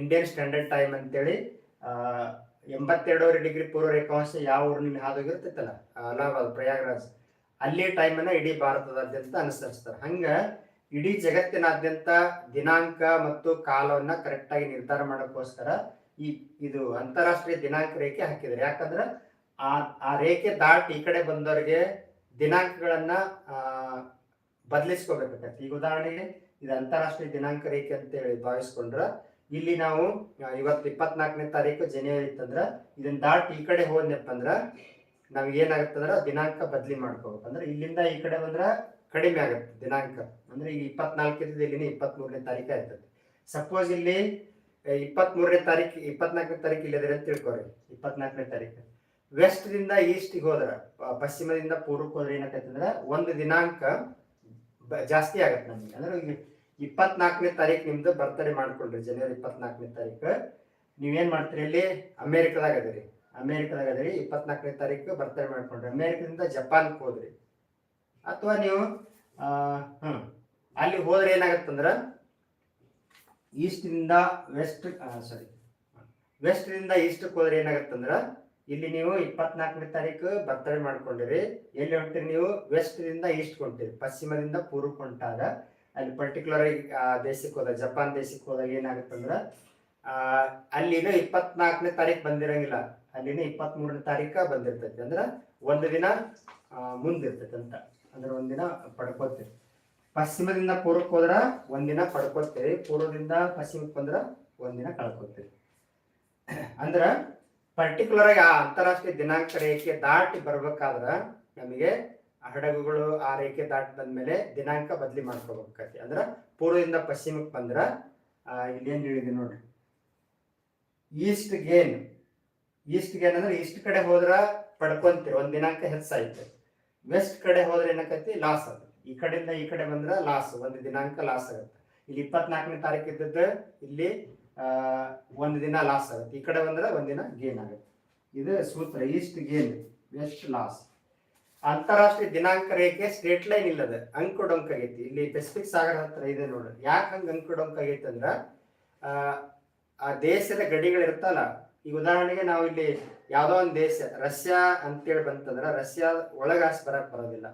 ಇಂಡಿಯನ್ ಸ್ಟ್ಯಾಂಡರ್ಡ್ ಟೈಮ್ ಅಂತೇಳಿ ಎಂಬತ್ತೆರಡೂವರೆ ಡಿಗ್ರಿ ಪೂರ್ವ ರೇಖಾಂಶ ಯಾವ ಊರಿನಲ್ಲಿ ಹಾದೋಗಿರ್ತೈತಲ್ಲ ಅಲಹಾಬಾದ್ ಪ್ರಯಾಗ್ರಾಜ್. ಅಲ್ಲಿ ಟೈಮನ್ನು ಇಡೀ ಭಾರತದಾದ್ಯಂತ ಅನುಸರಿಸ್ತಾರೆ. ಹಂಗ ಇಡೀ ಜಗತ್ತಿನಾದ್ಯಂತ ದಿನಾಂಕ ಮತ್ತು ಕಾಲವನ್ನ ಕರೆಕ್ಟಾಗಿ ನಿರ್ಧಾರ ಮಾಡೋಕ್ಕೋಸ್ಕರ ಈ, ಇದು ಅಂತಾರಾಷ್ಟ್ರೀಯ ದಿನಾಂಕ ರೇಖೆ ಹಾಕಿದ್ರು ಯಾಕಂದ್ರೆ ಆ ಆ ರೇಖೆ ದಾಟಿ ಈ ಕಡೆ ಬಂದವರಿಗೆ ದಿನಾಂಕಗಳನ್ನ ಬದಲಿಸ್ಕೋಬೇಕಾಗತ್ತೆ ಈಗ ಉದಾಹರಣೆಗೆ ಇದು ಅಂತಾರಾಷ್ಟ್ರೀಯ ದಿನಾಂಕ ರೇಖೆ ಅಂತ ಹೇಳಿ ಭಾವಿಸ್ಕೊಂಡ್ರ ಇಲ್ಲಿ ನಾವು ಇವತ್ತು ಇಪ್ಪತ್ನಾಲ್ಕನೇ ತಾರೀಕು ಜನವರಿ ಇತ್ತಂದ್ರೆ ಇದನ್ನ ದಾಟಿ ಈ ಕಡೆ ಹೋದ್ನಪ್ಪ ಅಂದ್ರೆ, ನಮ್ಗೆ ಏನಾಗುತ್ತಂದ್ರ ದಿನಾಂಕ ಬದಲಿ ಮಾಡ್ಕೋಬೇಕು. ಅಂದ್ರೆ ಇಲ್ಲಿಂದ ಈ ಕಡೆ ಬಂದ್ರೆ ಕಡಿಮೆ ಆಗುತ್ತೆ ದಿನಾಂಕ. ಅಂದ್ರೆ ಈಗ ಇಪ್ಪತ್ನಾಲ್ಕು ಇದ್ದದ್ದು ಇಲ್ಲಿನ ಇಪ್ಪತ್ತ್ ಮೂರನೇ ತಾರೀಕು ಆಯ್ತದೆ ಸಪೋಸ್ ಇಲ್ಲಿ ಇಪ್ಪತ್ತ್ ಮೂರನೇ ತಾರೀಕು, ಇಪ್ಪತ್ನಾಲ್ಕನೇ ತಾರೀಕು ಇಲ್ಲದ್ರೆ ಅಂತ ತಿಳ್ಕೊರಿ. ಇಪ್ಪತ್ನಾಲ್ಕನೇ ತಾರೀಕು. ವೆಸ್ಟ್ ದಿಂದ ಈಸ್ಟ್ಗೆ ಹೋದ್ರ ಪಶ್ಚಿಮದಿಂದ ಪೂರ್ವಕ್ಕೆ ಹೋದ್ರೆ ಏನಾಗತ್ತೆ ಅಂದ್ರೆ ಒಂದು ದಿನಾಂಕ ಜಾಸ್ತಿ ಆಗತ್ತೆ ನಮ್ಗೆ. ಅಂದ್ರೆ ಇಪ್ಪತ್ನಾಲ್ಕನೇ ತಾರೀಕು ನಿಮ್ದು ಬರ್ತಡೇ ಮಾಡ್ಕೊಳ್ರಿ ಜನವರಿ ಇಪ್ಪತ್ನಾಲ್ಕನೇ ತಾರೀಕು ನೀವೇನ್ ಮಾಡ್ತೀರಿ ಇಲ್ಲಿ? ಅಮೇರಿಕದಾಗ ಅದರಿ. ಅಮೇರಿಕಾದಾಗ ಅದರಿ, ಇಪ್ಪತ್ನಾಲ್ಕನೇ ತಾರೀಕು ಬರ್ತಡೇ ಮಾಡ್ಕೊಂಡ್ರಿ. ಅಮೇರಿಕದಿಂದ ಜಪಾನ್ಗೆ ಹೋದ್ರಿ. ಅಥವಾ ನೀವು ಹ್ಮ್, ಅಲ್ಲಿ ಹೋದ್ರೆ ಏನಾಗತ್ತಂದ್ರ, ಈಸ್ಟ್ನಿಂದ ವೆಸ್ಟ್ ಸಾರಿ ವೆಸ್ಟ್ನಿಂದ ಈಸ್ಟ್ಗೆ ಹೋದ್ರೆ ಏನಾಗತ್ತಂದ್ರ, ಇಲ್ಲಿ ನೀವು ಇಪ್ಪತ್ನಾಲ್ಕನೇ ತಾರೀಕು ಬರ್ತಡೇ ಮಾಡ್ಕೊಂಡಿರಿ. ಎಲ್ಲಿ ಹೊಂಟಿರಿ ನೀವು? ವೆಸ್ಟ್ನಿಂದ ಈಸ್ಟ್ ಹೊಂಟಿರಿ. ಪಶ್ಚಿಮದಿಂದ ಪೂರ್ವಕ್ಕೆ ಹೊಂಟಾಗ ಅಲ್ಲಿ ಪರ್ಟಿಕ್ಯುಲರ್ ಆಗಿ ದೇಶಕ್ಕೆ ಹೋದಾಗ ಜಪಾನ್ ದೇಶಕ್ಕೆ ಹೋದಾಗ ಏನಾಗುತ್ತಂದ್ರ ಅಲ್ಲಿನ ಇಪ್ಪತ್ನಾಲ್ಕನೇ ತಾರೀಕು ಬಂದಿರಂಗಿಲ್ಲ. ಅಲ್ಲಿನ ಇಪ್ಪತ್ತ್ ಮೂರನೇ ತಾರೀಕ ಬಂದಿರ್ತೈತಿ. ಅಂದ್ರೆ ಒಂದು ದಿನ ಮುಂದಿರ್ತೈತಿ ಅಂತ. ಅಂದ್ರೆ ಒಂದಿನ ಪಡ್ಕೋತೀವಿ ಪಶ್ಚಿಮದಿಂದ ಪೂರ್ವಕ್ಕೆ ಹೋದ್ರ ಒಂದಿನ ಪಡ್ಕೋತೀರಿ ಪೂರ್ವದಿಂದ ಪಶ್ಚಿಮಕ್ಕೆ ಬಂದ್ರ ಒಂದಿನ ಕಳ್ಕೊತೀವಿ ಅಂದ್ರ ಪರ್ಟಿಕ್ಯುಲರ್ ಆಗಿ ಆ ಅಂತಾರಾಷ್ಟ್ರೀಯ ದಿನಾಂಕ ರೇಖೆ ದಾಟಿ ಬರ್ಬೇಕಾದ್ರ ನಮಗೆ ಹಡಗುಗಳು ಆ ರೇಖೆ ದಾಟದ ಬಂದ್ಮೇಲೆ ದಿನಾಂಕ ಬದಲಿ ಮಾಡ್ಕೋಬೇಕಾಗತ್ತೆ ಅಂದ್ರೆ ಪೂರ್ವದಿಂದ ಪಶ್ಚಿಮಕ್ಕೆ ಬಂದ್ರ ಆ, ಇಲ್ಲಿ ಏನ್ ಹೇಳಿದೆ ನೋಡ್ರಿ. ಈಸ್ಟ್ ಗೇನ್ ಈಸ್ಟ್ ಗೇನ್ ಅಂದ್ರೆ ಈಸ್ಟ್ ಕಡೆ ಹೋದ್ರ ಪಡ್ಕೊಂತೀವಿ ಒಂದ್ ದಿನಾಂಕ ಹೆಚ್ಚಾಯ್ತು ವೆಸ್ಟ್ ಕಡೆ ಹೋದ್ರೆ ಏನಾಕತಿ ಲಾಸ್ ಆಗುತ್ತೆ ಈ ಕಡೆಯಿಂದ ಈ ಕಡೆ ಬಂದ್ರ ಲಾಸ್ ಒಂದು ದಿನಾಂಕ ಲಾಸ್ ಆಗುತ್ತೆ. ಇಲ್ಲಿ ಇಪ್ಪತ್ನಾಲ್ಕನೇ ತಾರೀಕು ಇದ್ದದ್ದು ಇಲ್ಲಿ ಆ, ಒಂದು ದಿನ ಲಾಸ್ ಆಗುತ್ತೆ. ಈ ಕಡೆ ಬಂದ್ರೆ ಒಂದಿನ ಗೇನ್ ಆಗುತ್ತೆ. ಇದು ಸೂತ್ರ ಈಸ್ಟ್ ಗೇನ್ ವೆಸ್ಟ್ ಲಾಸ್ ಅಂತಾರಾಷ್ಟ್ರೀಯ ದಿನಾಂಕ ರೇಖೆ ಸ್ಟ್ರೇಟ್ ಲೈನ್ ಇಲ್ಲದ ಅಂಕು ಡೊಂಕ್ ಆಗೈತಿ. ಇಲ್ಲಿ ಪೆಸಿಫಿಕ್ ಸಾಗರ ಹತ್ರ ಇದೆ ನೋಡ್ರಿ ಯಾಕೆ ಹಂಗ ಅಂಕು ಡೊಂಕ್ ಆಗೈತಿ ಅಂದ್ರ ಆ, ದೇಶದ ಗಡಿಗಳು ಇರ್ತಲ್ಲ ಈಗ ಉದಾಹರಣೆಗೆ ನಾವು ಇಲ್ಲಿ ಯಾವ್ದೋ ಒಂದು ದೇಶ ರಷ್ಯಾ ಅಂತೇಳಿ ಬಂತಂದ್ರ ರಷ್ಯಾ ಒಳಗ ಆಸೆ ಬರಕ್ ಬರೋದಿಲ್ಲ.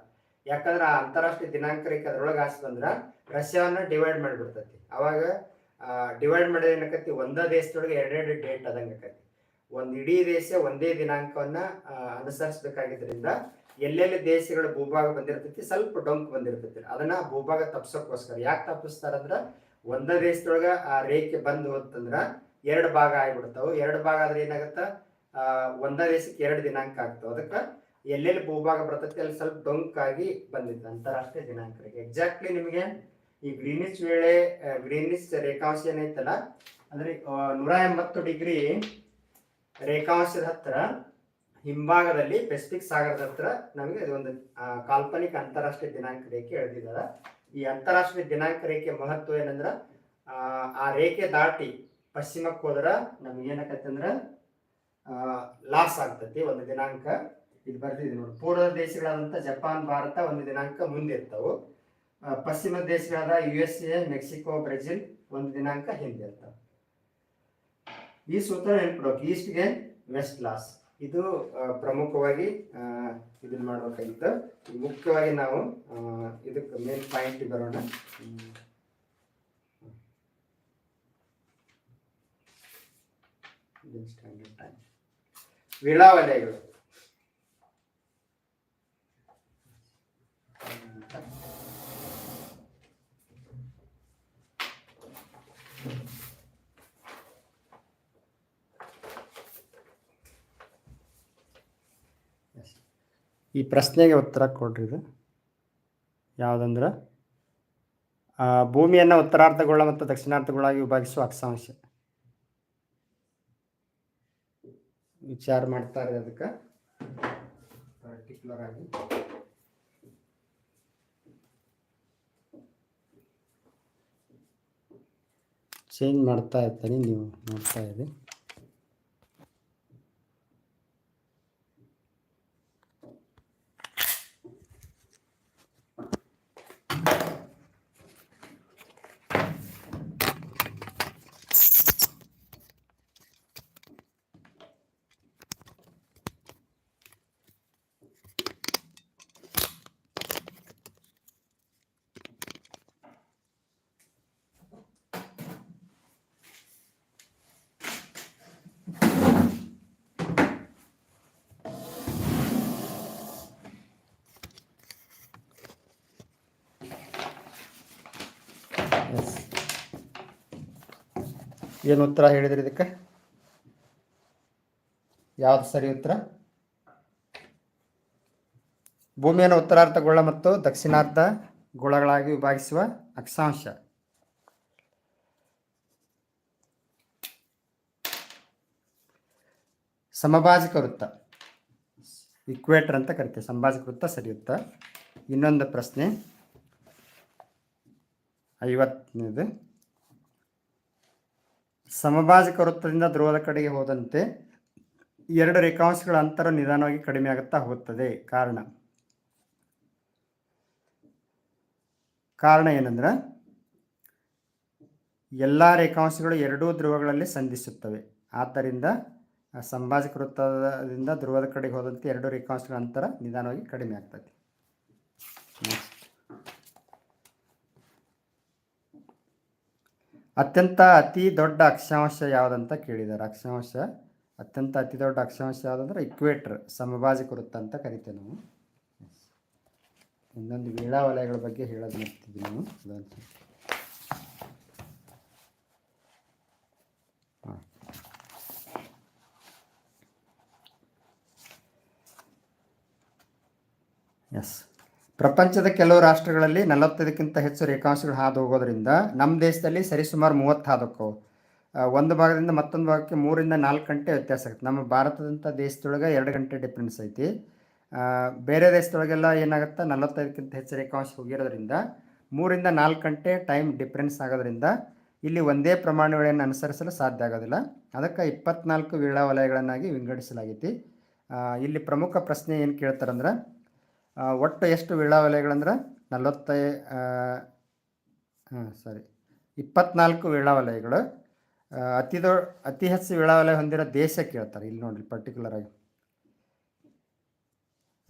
ಯಾಕಂದ್ರ ಆ ಅಂತಾರಾಷ್ಟ್ರೀಯ ದಿನಾಂಕ ರೇಖೆ ಅದ್ರೊಳಗ ಆಸೆ ಬಂದ್ರ ರಷ್ಯಾವನ್ನ ಡಿವೈಡ್ ಮಾಡಿಬಿಡ್ತೈತಿ. ಅವಾಗ ಡಿವೈಡ್ ಮಾಡಿದ ಏನಕತಿ ಒಂದ ದೇಶದೊಳಗೆ ಎರಡೆರಡು ಡೇಟ್ ಅದಂಗ ಆಕತಿ ಒಂದ್ ಇಡೀ ದೇಶ ಒಂದೇ ದಿನಾಂಕವನ್ನ ಅನುಸರಿಸಬೇಕಾಗಿದ್ದರಿಂದ ಎಲ್ಲೆಲ್ಲಿ ದೇಶಗಳ ಭೂಭಾಗ ಬಂದಿರ್ತೈತಿ, ಸ್ವಲ್ಪ ಡೊಂಕ್ ಬಂದಿರ್ತೈತಿ. ಅದನ್ನ ಭೂಭಾಗ ತಪ್ಸೋಕೋಸ್ಕರ ಯಾಕೆ ತಪ್ಪಿಸ್ತಾರಂದ್ರ ಒಂದ ದೇಶದೊಳಗ ಆ ರೇಖೆ ಬಂದು ಹೋತಂದ್ರ ಎರಡು ಭಾಗ ಆಗ್ಬಿಡ್ತಾವ. ಎರಡು ಭಾಗ ಆದ್ರೆ ಏನಾಗತ್ತ? ಒಂದ ದೇಶಕ್ಕೆ ಎರಡು ದಿನಾಂಕ ಆಗ್ತಾವ. ಅದಕ್ಕ ಎಲ್ಲೆಲ್ಲಿ ಭೂಭಾಗ ಬರ್ತೈತಿ, ಅಲ್ಲಿ ಸ್ವಲ್ಪ ಡೊಂಕ್ ಆಗಿ ಬಂದಿತ್ತು. ಅಂತಾರಾಷ್ಟ್ರೀಯ ದಿನಾಂಕ ರೇಖೆ ಎಕ್ಸಾಕ್ಟ್ಲಿ ನಿಮಗೆ ಈ ಗ್ರೀನಿಶ್ ವೇಳೆ ಗ್ರೀನಿಶ್ ರೇಖಾಂಶ ಏನೈತಲ್ಲ, ಅಂದ್ರೆ ನೂರ ಎಂಬತ್ತು ಡಿಗ್ರಿ ರೇಖಾಂಶದ ಹತ್ರ ಹಿಂಭಾಗದಲ್ಲಿ ಪೆಸಿಫಿಕ್ ಸಾಗರದ ಹತ್ರ ನಮಗೆ ಇದೊಂದು ಕಾಲ್ಪನಿಕ ಅಂತಾರಾಷ್ಟ್ರೀಯ ದಿನಾಂಕ ರೇಖೆ ಎಳೆದಿದ್ದಾರ ಈ ಅಂತಾರಾಷ್ಟ್ರೀಯ ದಿನಾಂಕ ರೇಖೆ ಮಹತ್ವ ಏನಂದ್ರ ಆ, ರೇಖೆ ದಾಟಿ ಪಶ್ಚಿಮಕ್ಕೆ ಹೋದ್ರ ನಮ್ಗೆ ಏನಕತ್ತೆ ಅಂದ್ರ ಲಾಸ್ ಆಗ್ತತಿ ಒಂದು ದಿನಾಂಕ. ಇದು ಬರ್ತಿದೆ ನೋಡಿ. ಪೂರ್ವ ದೇಶಗಳಾದಂಥ ಜಪಾನ್ ಭಾರತ ಒಂದು ದಿನಾಂಕ ಮುಂದೆ ಇರ್ತಾವು. ಪಶ್ಚಿಮ ದೇಶಗಳಾದ U S A Mexico Brazil ಒಂದು ದಿನಾಂಕ ಹಿಂದೆ ಇರ್ತಾವೆ. ಈ ಸೂತ್ರ ನೆನ್ಪಿಡ್ಬೇಕು ಈಸ್ಟ್ಗೆ ವೆಸ್ಟ್ ಲಾಸ್ ಇದು ಪ್ರಮುಖವಾಗಿ ಇದನ್ನ ಮಾಡ್ಬೇಕಾಗಿತ್ತು. ಮುಖ್ಯವಾಗಿ ನಾವು ಇದಕ್ಕೆ ಮೇನ್ ಪಾಯಿಂಟ್ ಬರೋಣ. Standard Time. ವಿಳಾವಲಯಗಳು Yes. ಈ ಪ್ರಶ್ನೆಗೆ ಉತ್ತರ ಕೊಡ್ರಿ ಇದು ಯಾವುದಂದ್ರೆ ಭೂಮಿಯನ್ನು ಉತ್ತರಾರ್ಧಗೋಳ ಮತ್ತು ದಕ್ಷಿಣಾರ್ಧಗೋಳಾಗಿ ವಿಭಾಗಿಸುವ ಅಕ್ಷಾಂಶ. ವಿಚಾರ ಮಾಡ್ತಾರೆ ಅದಕ್ಕೆ. ಪರ್ಟಿಕ್ಯುಲರ್ ಆಗಿ. ಚೇಂಜ್ ಮಾಡ್ತಾ ಇರ್ತೀನಿ, ನೀವು ನೋಡ್ತಾ ಇರಿ. ಏನು ಉತ್ತರ ಹೇಳಿದ್ರಿ ಇದಕ್ಕೆ? ಯಾವ್ದು ಸರಿ ಉತ್ತರ? ಭೂಮಿಯನ್ನು ಉತ್ತರಾರ್ಧ ಗೋಳ ಮತ್ತು ದಕ್ಷಿಣಾರ್ಧ ಗೋಳಗಳಾಗಿ ವಿಭಾಗಿಸುವ ಅಕ್ಷಾಂಶ. ಸಮಭಾಜಕ ವೃತ್ತ. ಇಕ್ವೇಟರ್ ಅಂತ ಕರಿತೀವಿ ಸಮಭಾಜಕ ವೃತ್ತ ಸರಿ ಉತ್ತರ ಇನ್ನೊಂದು ಪ್ರಶ್ನೆ. ಐವತ್ತನೇದು. ಸಮಭಾಜಕ ವೃತ್ತದಿಂದ ಧ್ರುವದ ಕಡೆಗೆ ಹೋದಂತೆ ಎರಡು ರೇಖಾಂಶಗಳ ಅಂತರ ನಿಧಾನವಾಗಿ ಕಡಿಮೆ ಆಗುತ್ತಾ ಹೋಗುತ್ತದೆ. ಕಾರಣ. ಕಾರಣ ಏನಂದ್ರೆ, ಎಲ್ಲ ರೇಖಾಂಶಗಳು ಎರಡೂ ಧ್ರುವಗಳಲ್ಲಿ ಸಂಧಿಸುತ್ತವೆ. ಆದ್ದರಿಂದ ಸಂಭಾಜಕ ವೃತ್ತದಿಂದ ಧ್ರುವದ ಕಡೆಗೆ ಹೋದಂತೆ ಎರಡು ರೇಖಾಂಶಗಳ ಅಂತರ ನಿಧಾನವಾಗಿ ಕಡಿಮೆ ಆಗ್ತದೆ. ಅತ್ಯಂತ ಅತಿ ದೊಡ್ಡ ಅಕ್ಷಾಂಶ ಯಾವುದಂತ ಕೇಳಿದ್ದಾರೆ. ಅಕ್ಷಾಂಶ, ಅತ್ಯಂತ ಅತಿ ದೊಡ್ಡ ಅಕ್ಷಾಂಶ ಯಾವುದಂದ್ರೆ ಇಕ್ವೇಟರ್ ಸಮಭಾಜಕ ವೃತ್ತ ಅಂತ ಕರಿತೇವೆ ನಾವು. ಇನ್ನೊಂದು ವೀಳಾವಲಯಗಳ ಬಗ್ಗೆ ಹೇಳೋದು ಮಾಡ್ತಿದ್ವಿ ನಾವು ಎಸ್ ಪ್ರಪಂಚದ ಕೆಲವು ರಾಷ್ಟ್ರಗಳಲ್ಲಿ ನಲವತ್ತೈದಕ್ಕಿಂತ ಹೆಚ್ಚು ರೇಖಾಂಶಗಳು ಹಾದು ಹೋಗೋದ್ರಿಂದ ನಮ್ಮ ದೇಶದಲ್ಲಿ ಸರಿಸುಮಾರು ಮೂವತ್ತು ಹಾದಕ್ಕವು ಒಂದು ಭಾಗದಿಂದ ಮತ್ತೊಂದು ಭಾಗಕ್ಕೆ ಮೂರಿಂದ ನಾಲ್ಕು ಗಂಟೆ ವ್ಯತ್ಯಾಸ ಆಗುತ್ತೆ. ನಮ್ಮ ಭಾರತದಂಥ ದೇಶದೊಳಗೆ ಎರಡು ಗಂಟೆ ಡಿಫ್ರೆನ್ಸ್ ಐತಿ. ಬೇರೆ ದೇಶದೊಳಗೆಲ್ಲ ಏನಾಗುತ್ತೆ? ನಲವತ್ತೈದಕ್ಕಿಂತ ಹೆಚ್ಚು ರೇಖಾಂಶ ಹೋಗಿರೋದ್ರಿಂದ ಮೂರಿಂದ ನಾಲ್ಕು ಗಂಟೆ ಟೈಮ್ ಡಿಫ್ರೆನ್ಸ್ ಆಗೋದ್ರಿಂದ ಇಲ್ಲಿ ಒಂದೇ ಪ್ರಮಾಣಗಳನ್ನು ಅನುಸರಿಸಲು ಸಾಧ್ಯ ಆಗೋದಿಲ್ಲ. ಅದಕ್ಕೆ ಇಪ್ಪತ್ನಾಲ್ಕು ವೀಳಾವಲಯಗಳನ್ನಾಗಿ ವಿಂಗಡಿಸಲಾಗೈತಿ. ಆ, ಇಲ್ಲಿ ಪ್ರಮುಖ ಪ್ರಶ್ನೆ ಏನು ಕೇಳ್ತಾರಂದ್ರೆ ಒಟ್ಟು ಎಷ್ಟು ವೀಳಾವಲಯಗಳಂದ್ರೆ ನಲವತ್ತೈ ಹಾಂ ಸಾರಿ ಇಪ್ಪತ್ನಾಲ್ಕು ವೀಳಾವಲಯಗಳು. ಅತಿ ದೊ, ಅತಿ ಹೆಚ್ಚು ವಿಳಾವಲಯ ಹೊಂದಿರೋ ದೇಶ ಕೇಳ್ತಾರೆ ಇಲ್ಲಿ ನೋಡ್ರಿ ಪರ್ಟಿಕ್ಯುಲರ್ ಆಗಿ.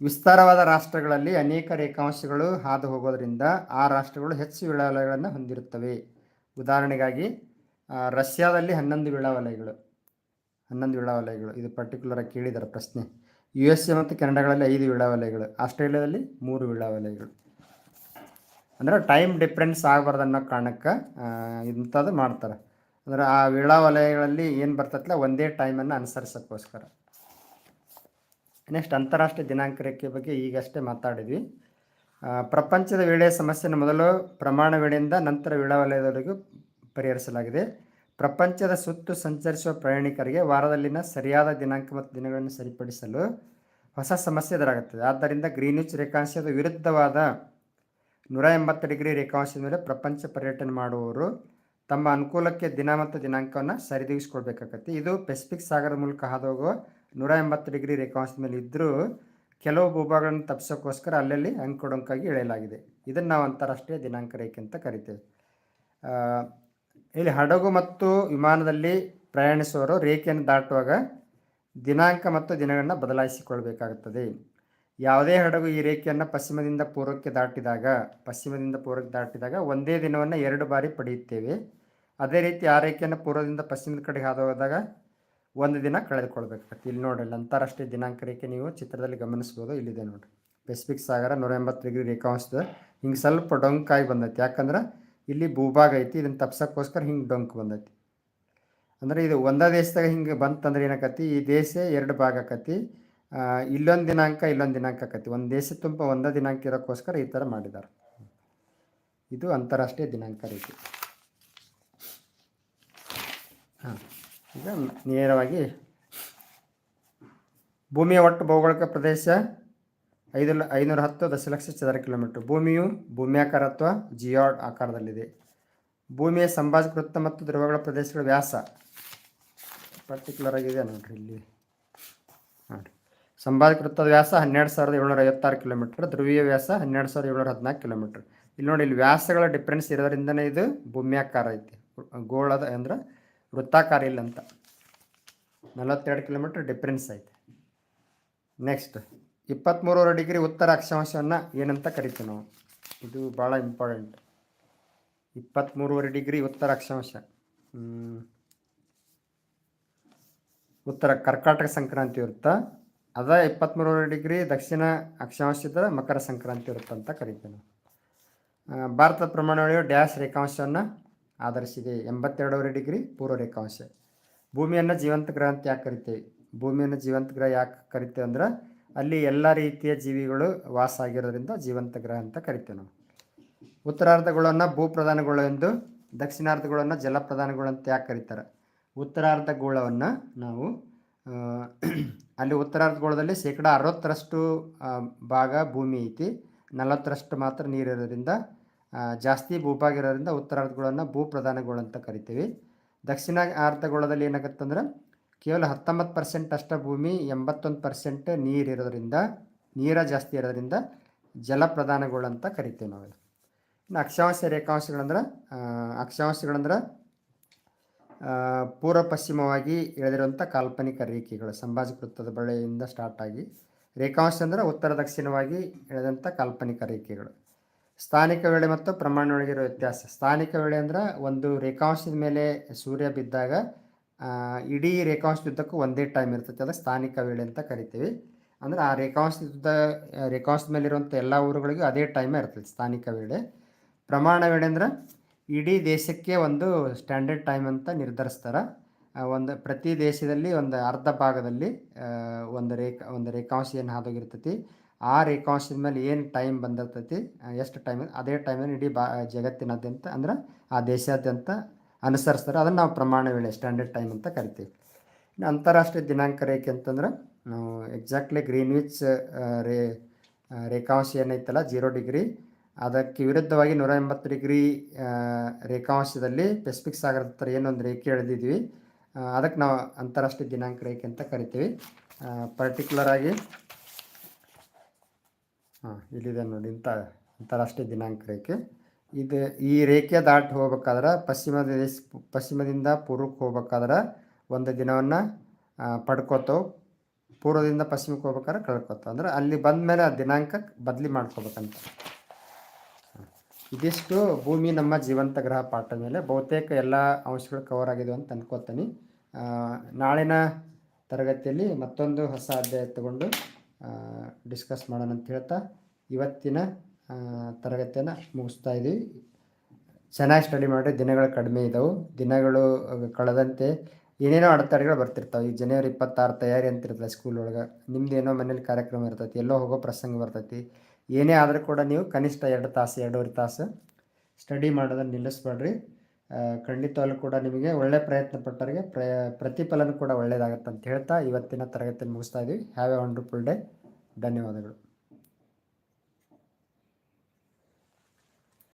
ವಿಸ್ತಾರವಾದ ರಾಷ್ಟ್ರಗಳಲ್ಲಿ ಅನೇಕ ರೇಖಾಂಶಗಳು ಹಾದು ಹೋಗೋದ್ರಿಂದ ಆ ರಾಷ್ಟ್ರಗಳು ಹೆಚ್ಚು ವಿಳಾವಲಯಗಳನ್ನು ಹೊಂದಿರುತ್ತವೆ. ಉದಾಹರಣೆಗಾಗಿ ರಷ್ಯಾದಲ್ಲಿ ಹನ್ನೊಂದು ವಿಳಾವಲಯಗಳು ಹನ್ನೊಂದು ವಿಳಾವಲಯಗಳು. ಇದು ಪರ್ಟಿಕ್ಯುಲರಾಗಿ ಕೇಳಿದ್ದಾರೆ ಪ್ರಶ್ನೆ. ಯು ಎಸ್ ಎ ಮತ್ತು ಕೆನಡಾಗಳಲ್ಲಿ ಐದು ವಿಳಾವಲಯಗಳು, ಆಸ್ಟ್ರೇಲಿಯಾದಲ್ಲಿ ಮೂರು ವಿಳಾವಲಯಗಳು. ಅಂದ್ರೆ ಟೈಮ್ ಡಿಫ್ರೆನ್ಸ್ ಆಗಬಾರ್ದು ಅನ್ನೋ ಕಾರಣಕ್ಕೆ ಇಂಥದ್ದು ಮಾಡ್ತಾರೆ. ಅಂದ್ರೆ ಆ ವಿಳಾವಲಯಗಳಲ್ಲಿ ಏನು ಬರ್ತೈತಲ್ಲ ಒಂದೇ ಟೈಮನ್ನು ಅನುಸರಿಸೋಕ್ಕೋಸ್ಕರ. ನೆಕ್ಸ್ಟ್ ಅಂತಾರಾಷ್ಟ್ರೀಯ ದಿನಾಂಕ ರೇಖೆ ಬಗ್ಗೆ ಈಗಷ್ಟೇ ಮಾತಾಡಿದ್ವಿ. ಪ್ರಪಂಚದ ವೇಳೆಯ ಸಮಸ್ಯೆಯನ್ನು ಮೊದಲು ಪ್ರಮಾಣ ವೇಳೆಯಿಂದ ನಂತರ ವಿಳಾವಲಯದವರೆಗೂ ಪರಿಹರಿಸಲಾಗಿದೆ. ಪ್ರಪಂಚದ ಸುತ್ತು ಸಂಚರಿಸುವ ಪ್ರಯಾಣಿಕರಿಗೆ ವಾರದಲ್ಲಿನ ಸರಿಯಾದ ದಿನಾಂಕ ಮತ್ತು ದಿನಗಳನ್ನು ಸರಿಪಡಿಸಲು ಹೊಸ ಸಮಸ್ಯೆ ಎದುರಾಗುತ್ತದೆ. ಆದ್ದರಿಂದ ಗ್ರೀನಿಚ್ ರೇಖಾಂಶದ ವಿರುದ್ಧವಾದ ನೂರ ಎಂಬತ್ತು ಡಿಗ್ರಿ ರೇಖಾಂಶದ ಮೇಲೆ ಪ್ರಪಂಚ ಪರ್ಯಟನೆ ಮಾಡುವವರು ತಮ್ಮ ಅನುಕೂಲಕ್ಕೆ ದಿನ ಮತ್ತು ದಿನಾಂಕವನ್ನು ಸರಿದೂಗಿಸ್ಕೊಳ್ಬೇಕಾಗತ್ತೆ. ಇದು ಪೆಸಿಫಿಕ್ ಸಾಗರದ ಮೂಲಕ ಹಾದುಹೋಗುವ ನೂರ ಎಂಬತ್ತು ಡಿಗ್ರಿ ರೇಖಾಂಶದ ಮೇಲೆ ಇದ್ದರೂ ಕೆಲವು ಭೂಭಾಗಗಳನ್ನು ತಪ್ಪಿಸೋಕ್ಕೋಸ್ಕರ ಅಲ್ಲಲ್ಲಿ ಅಂಕುಡೊಂಕಾಗಿ ಎಳೆಯಲಾಗಿದೆ. ಇದನ್ನು ನಾವು ಅಂತಾರಾಷ್ಟ್ರೀಯ ದಿನಾಂಕ ರೇಖೆ ಅಂತ ಕರಿತೇವೆ. ಇಲ್ಲಿ ಹಡಗು ಮತ್ತು ವಿಮಾನದಲ್ಲಿ ಪ್ರಯಾಣಿಸುವವರು ರೇಖೆಯನ್ನು ದಾಟುವಾಗ ದಿನಾಂಕ ಮತ್ತು ದಿನಗಳನ್ನು ಬದಲಾಯಿಸಿಕೊಳ್ಳಬೇಕಾಗುತ್ತದೆ ಯಾವುದೇ ಹಡಗು ಈ ರೇಖೆಯನ್ನು ಪಶ್ಚಿಮದಿಂದ ಪೂರ್ವಕ್ಕೆ ದಾಟಿದಾಗ, ಪಶ್ಚಿಮದಿಂದ ಪೂರ್ವಕ್ಕೆ ದಾಟಿದಾಗ ಒಂದೇ ದಿನವನ್ನು ಎರಡು ಬಾರಿ ಪಡೆಯುತ್ತೇವೆ. ಅದೇ ರೀತಿ ಆ ರೇಖೆಯನ್ನು ಪೂರ್ವದಿಂದ ಪಶ್ಚಿಮದ ಕಡೆಗೆ ಹಾದು ಹೋದಾಗ ಒಂದು ದಿನ ಕಳೆದುಕೊಳ್ಬೇಕಾಗತ್ತೆ. ಇಲ್ಲಿ ನೋಡಿ ಅಲ್ಲಿ ಅಂತಾರಾಷ್ಟ್ರೀಯ ದಿನಾಂಕ ರೇಖೆ ನೀವು ಚಿತ್ರದಲ್ಲಿ ಗಮನಿಸ್ಬೋದು. ಇಲ್ಲಿದೆ ನೋಡಿರಿ. ಪೆಸಿಫಿಕ್ ಸಾಗರ ನೂರ ಎಂಬತ್ತು ಡಿಗ್ರಿ ರೇಖಾಂಶದ ಹಿಂಗೆ ಸ್ವಲ್ಪ ಡೊಂಕಾಗಿ ಬಂದೈತೆ. ಯಾಕಂದ್ರೆ ಇಲ್ಲಿ ಭೂಭಾಗ ಐತಿ, ಇದನ್ನು ತಪ್ಸೋಕ್ಕೋಸ್ಕರ ಹಿಂಗೆ ಡೊಂಕ್ ಬಂದೈತಿ. ಅಂದರೆ ಇದು ಒಂದೇ ದೇಶದಾಗ ಹಿಂಗೆ ಬಂತಂದ್ರೆ ಏನಾಕತಿ ಈ ದೇಶ ಎರಡು ಭಾಗ ಆಕತಿ ಇಲ್ಲೊಂದು ದಿನಾಂಕ ಇಲ್ಲೊಂದು ದಿನಾಂಕ ಆಕತಿ ಒಂದು ದೇಶ ತುಂಬ ಒಂದೇ ದಿನಾಂಕ ಇರೋಕ್ಕೋಸ್ಕರ ಈ ಥರ ಮಾಡಿದ್ದಾರೆ ಇದು ಅಂತಾರಾಷ್ಟ್ರೀಯ ದಿನಾಂಕ ರೀತಿ. ಹಾಂ, ಈಗ ನೇರವಾಗಿ ಭೂಮಿಯ ಒಟ್ಟು ಭೌಗೋಳಿಕ ಪ್ರದೇಶ ಐದು ಐನೂರ ಹತ್ತು ದಶಲಕ್ಷ ಚದರ ಕಿಲೋಮೀಟರ್. ಭೂಮಿಯು ಭೂಮ್ಯಾಕಾರ ಅಥವಾ ಜಿಯಾಡ್ ಆಕಾರದಲ್ಲಿದೆ. ಭೂಮಿಯ ಸಂಭಾಜಕೃತ ಮತ್ತು ಧ್ರುವಗಳ ಪ್ರದೇಶಗಳ ವ್ಯಾಸ. ಪರ್ಟಿಕ್ಯುಲರ್ ಆಗಿದೆ ನೋಡ್ರಿ ಇಲ್ಲಿ. ನೋಡಿ ಸಂಭಾಜಕೃತದ ವ್ಯಾಸ ಹನ್ನೆರಡು ಸಾವಿರದ ಏಳ್ನೂರ ಐವತ್ತಾರು ಕಿಲೋಮೀಟರ್, ಧ್ರುವೀಯ ವ್ಯಾಸ ಹನ್ನೆರಡು ಸಾವಿರದ ಏಳ್ನೂರ ಹದಿನಾಲ್ಕು ಕಿಲೋಮೀಟರ್. ಇಲ್ಲಿ ನೋಡಿ, ಇಲ್ಲಿ ವ್ಯಾಸಗಳ ಡಿಫ್ರೆನ್ಸ್ ಇರೋದ್ರಿಂದನೇ ಇದು ಭೂಮ್ಯಾಕಾರ ಐತಿ. ಗೋಳದ ಅಂದ್ರೆ ವೃತ್ತಾಕಾರ ಇಲ್ಲ ಅಂತ ನಲವತ್ತೆರಡು ಕಿಲೋಮೀಟರ್ ಡಿಫ್ರೆನ್ಸ್ ಐತೆ. ನೆಕ್ಸ್ಟ್ ಇಪ್ಪತ್ತ್ಮೂರುವರೆ ಡಿಗ್ರಿ ಉತ್ತರ ಅಕ್ಷಾಂಶವನ್ನು ಏನಂತ ಕರಿತೀವಿ ನಾವು. ಇದು ಭಾಳ ಇಂಪಾರ್ಟೆಂಟ್ ಇಪ್ಪತ್ತ್ಮೂರುವರೆ ಡಿಗ್ರಿ ಉತ್ತರ ಅಕ್ಷಾಂಶ. ಉತ್ತರ ಕರ್ಕಾಟಕ ಸಂಕ್ರಾಂತಿ ಇರುತ್ತೆ? ಅದ ಇಪ್ಪತ್ತ್ಮೂರುವರೆ ಡಿಗ್ರಿ ದಕ್ಷಿಣ ಅಕ್ಷಾಂಶದ ಮಕರ ಸಂಕ್ರಾಂತಿ ಇರುತ್ತೆ ಅಂತ ಕರಿತೀವಿ ನಾವು. ಭಾರತದ ಪ್ರಮಾಣವಳಿಯು ಡ್ಯಾಶ್ ರೇಖಾಂಶವನ್ನು ಆಧರಿಸಿದೆ. ಎಂಬತ್ತೆರಡೂವರೆ ಡಿಗ್ರಿ ಪೂರ್ವ ರೇಖಾಂಶ. ಭೂಮಿಯನ್ನು ಜೀವಂತ ಗ್ರಹ ಅಂತ ಯಾಕೆ ಕರಿತೇವೆ? ಭೂಮಿಯನ್ನು ಜೀವಂತ ಗ್ರಹ ಯಾಕೆ ಕರಿತೇವೆ ಅಂದ್ರೆ ಅಲ್ಲಿ ಎಲ್ಲ ರೀತಿಯ ಜೀವಿಗಳು ವಾಸ ಆಗಿರೋದ್ರಿಂದ ಜೀವಂತ ಗ್ರಹ ಅಂತ ಕರಿತೇವೆ ನಾವು. ಉತ್ತರಾರ್ಧಗಳನ್ನು ಭೂಪ್ರಧಾನಗಳು ಎಂದು, ದಕ್ಷಿಣಾರ್ಧಗಳನ್ನು ಜಲಪ್ರಧಾನಗಳು ಅಂತ ಯಾಕೆ ಕರೀತಾರೆ? ಉತ್ತರಾರ್ಧ ಗೋಳವನ್ನು ನಾವು ಅಲ್ಲಿ ಉತ್ತರಾರ್ಧ ಗೋಳದಲ್ಲಿ ಶೇಕಡ ಅರವತ್ತರಷ್ಟು ಭಾಗ ಭೂಮಿ ಐತಿ. ನಲವತ್ತರಷ್ಟು ಮಾತ್ರ ನೀರಿರೋದ್ರಿಂದ ಜಾಸ್ತಿ ಭೂಭಾಗ ಇರೋದ್ರಿಂದ ಉತ್ತರಾರ್ಧಗಳನ್ನು ಭೂಪ್ರಧಾನಗಳು ಅಂತ ಕರಿತೀವಿ. ದಕ್ಷಿಣ ಅರ್ಧಗೋಳದಲ್ಲಿ ಏನಾಗತ್ತಂದ್ರೆ ಕೇವಲ ಹತ್ತೊಂಬತ್ತು ಪರ್ಸೆಂಟ್ ಅಷ್ಟ ಭೂಮಿ ಎಂಬತ್ತೊಂದು ಪರ್ಸೆಂಟ್ ನೀರು ಇರೋದ್ರಿಂದ, ನೀರ ಜಾಸ್ತಿ ಇರೋದ್ರಿಂದ ಜಲಪ್ರಧಾನಗಳು ಅಂತ ಕರಿತೀವಿ ನಾವು ಇನ್ನು ಅಕ್ಷಾಂಶ ರೇಖಾಂಶಗಳಂದ್ರೆ ಅಕ್ಷಾಂಶಗಳಂದ್ರೆ ಪೂರ್ವ ಪಶ್ಚಿಮವಾಗಿ ಎಳೆದಿರುವಂಥ ಕಾಲ್ಪನಿಕ ರೇಖೆಗಳು, ಸಂಭಾಜಕೃತದ ಬಳೆಯಿಂದ ಸ್ಟಾರ್ಟ್ ಆಗಿ, ರೇಖಾಂಶ ಅಂದ್ರೆ ಉತ್ತರ ದಕ್ಷಿಣವಾಗಿ ಎಳೆದಂಥ ಕಾಲ್ಪನಿಕ ರೇಖೆಗಳು. ಸ್ಥಾನಿಕ ವೇಳೆ ಮತ್ತು ಪ್ರಮಾಣ ಒಳಗಿರೋ ವ್ಯತ್ಯಾಸ. ಸ್ಥಾನಿಕ ವೇಳೆ ಅಂದ್ರೆ ಒಂದು ರೇಖಾಂಶದ ಮೇಲೆ ಸೂರ್ಯ ಬಿದ್ದಾಗ ಇಡೀ ರೇಖಾಂಶದುದ್ದಕ್ಕೂ ಒಂದೇ ಟೈಮ್ ಇರ್ತೈತೆ ಅದಕ್ಕೆ ಸ್ಥಾನಿಕ ವೇಳೆ ಅಂತ ಕರಿತೀವಿ. ಅಂದ್ರೆ ಆ ರೇಖಾಂಶದ ರೇಖಾಂಶದ ಮೇಲಿರುವಂಥ ಎಲ್ಲ ಊರುಗಳಿಗೂ ಅದೇ ಟೈಮೇ ಇರ್ತೈತೆ ಸ್ಥಾನಿಕ ವೇಳೆ. ಪ್ರಮಾಣ ವೇಳೆ ಅಂದ್ರೆ ಇಡೀ ದೇಶಕ್ಕೆ ಒಂದು ಸ್ಟ್ಯಾಂಡರ್ಡ್ ಟೈಮ್ ಅಂತ ನಿರ್ಧರಿಸ್ತಾರೆ. ಒಂದು ಪ್ರತಿ ದೇಶದಲ್ಲಿ ಒಂದು ಅರ್ಧ ಭಾಗದಲ್ಲಿ ಒಂದು ರೇಖಾ, ಒಂದು ರೇಖಾಂಶ ಏನು ಹಾದೋಗಿರ್ತೈತಿ, ಆ ರೇಖಾಂಶದ ಮೇಲೆ ಏನು ಟೈಮ್ ಬಂದಿರ್ತೈತಿ ಎಷ್ಟು ಟೈಮ್ ಅದೇ ಟೈಮಲ್ಲಿ ಇಡೀ ಬಾ, ಜಗತ್ತಿನಾದ್ಯಂತ, ಅಂದ್ರೆ ಆ ದೇಶಾದ್ಯಂತ ಅನುಸರಿಸ್ತಾರೆ. ಅದನ್ನು ನಾವು ಪ್ರಮಾಣ ವೇಳೆ ಸ್ಟ್ಯಾಂಡರ್ಡ್ ಟೈಮ್ ಅಂತ ಕರಿತೀವಿ. ಇನ್ನು ಅಂತಾರಾಷ್ಟ್ರೀಯ ದಿನಾಂಕ ರೇಖೆ ಅಂತಂದ್ರೆ, ನಾವು ಎಕ್ಸಾಕ್ಟ್ಲಿ ಗ್ರೀನ್ವಿಚ್ ರೇ ರೇಖಾಂಶ ಏನೈತಲ್ಲ ಜೀರೋ ಡಿಗ್ರಿ ಅದಕ್ಕೆ ವಿರುದ್ಧವಾಗಿ ನೂರ ಎಂಬತ್ತು ಡಿಗ್ರಿ ರೇಖಾಂಶದಲ್ಲಿ ಪೆಸಿಫಿಕ್ ಸಾಗರದ ಹತ್ರ ಏನೊಂದು ರೇಖೆ ಎಳೆದಿದ್ವಿ. ಅದಕ್ಕೆ ನಾವು ಅಂತಾರಾಷ್ಟ್ರೀಯ ದಿನಾಂಕ ರೇಖೆ ಅಂತ ಕರಿತೀವಿ. ಪರ್ಟಿಕ್ಯುಲರ್ ಆಗಿ ಹಾಂ ಇಲ್ಲಿದೆ ನೋಡಿ, ಇಂಥ ಅಂತಾರಾಷ್ಟ್ರೀಯ ದಿನಾಂಕ ರೇಖೆ. ಇದು ಈ ರೇಖೆ ದಾಟಿ ಹೋಗ್ಬೇಕಾದ್ರೆ ಪಶ್ಚಿಮ ದೇಶ, ಪಶ್ಚಿಮದಿಂದ ಪೂರ್ವಕ್ಕೆ ಹೋಗ್ಬೇಕಾದ್ರೆ ಒಂದು ದಿನವನ್ನು ಪಡ್ಕೋತಾವೆ ಪೂರ್ವದಿಂದ ಪಶ್ಚಿಮಕ್ಕೆ ಹೋಗ್ಬೇಕಾದ್ರೆ ಕಳ್ಕೊತಾವೆ ಅಂದ್ರೆ ಅಲ್ಲಿ ಬಂದ ಮೇಲೆ ಆ ದಿನಾಂಕ ಬದಲಿ ಮಾಡ್ಕೋಬೇಕಂತ. ಇದಿಷ್ಟು ಭೂಮಿ, ನಮ್ಮ ಜೀವಂತ ಗ್ರಹ ಪಾಠ ಮೇಲೆ. ಬಹುತೇಕ ಎಲ್ಲ ಅಂಶಗಳು ಕವರ್ ಆಗಿದೆ ಅಂತ ಅಂದ್ಕೋತೀನಿ ನಾಳಿನ ತರಗತಿಯಲ್ಲಿ ಮತ್ತೊಂದು ಹೊಸ ಅಧ್ಯಾಯ ತಗೊಂಡು ಡಿಸ್ಕಸ್ ಮಾಡೋಣ ಅಂತ ಹೇಳ್ತಾ, ಇವತ್ತಿನ ತರಗತಿಯನ್ನು ಮುಗಿಸ್ತಾ ಇದ್ದೀವಿ. ಚೆನ್ನಾಗಿ ಸ್ಟಡಿ ಮಾಡಿ ದಿನಗಳು ಕಡಿಮೆ ಇದ್ದಾವೆ ದಿನಗಳು ಕಳೆದಂತೆ ಏನೇನೋ ಅಡೆತಡೆಗಳು ಬರ್ತಿರ್ತಾವೆ. ಈ ಜನವರಿ ಇಪ್ಪತ್ತಾರು ತಯಾರಿ ಅಂತಿರ್ತದೆ ಸ್ಕೂಲ್ ಒಳಗೆ. ನಿಮ್ದು ಏನೋ ಮನೇಲಿ ಕಾರ್ಯಕ್ರಮ ಇರ್ತೈತಿ, ಎಲ್ಲೋ ಹೋಗೋ ಪ್ರಸಂಗ ಬರ್ತೈತಿ. ಏನೇ ಆದರೂ ಕೂಡ ನೀವು ಕನಿಷ್ಠ ಎರಡು ತಾಸು, ಎರಡೂವರೆ ತಾಸು ಸ್ಟಡಿ ಮಾಡೋದನ್ನು ನಿಲ್ಲಿಸ್ಬೇಡ್ರಿ. ಖಂಡಿತವಾಗಲೂ ಕೂಡ ನಿಮಗೆ ಒಳ್ಳೆ ಪ್ರಯತ್ನ ಪಟ್ಟವರಿಗೆ ಪ್ರ ಪ್ರತಿಫಲನೂ ಕೂಡ ಒಳ್ಳೆಯದಾಗತ್ತೆ ಅಂತ ಹೇಳ್ತಾ ಇವತ್ತಿನ ತರಗತಿಯನ್ನು ಮುಗಿಸ್ತಾ ಇದ್ದೀವಿ. ಹ್ಯಾವ್ ಎ ವಂಡರ್ಫುಲ್ ಡೇ ಧನ್ಯವಾದಗಳು.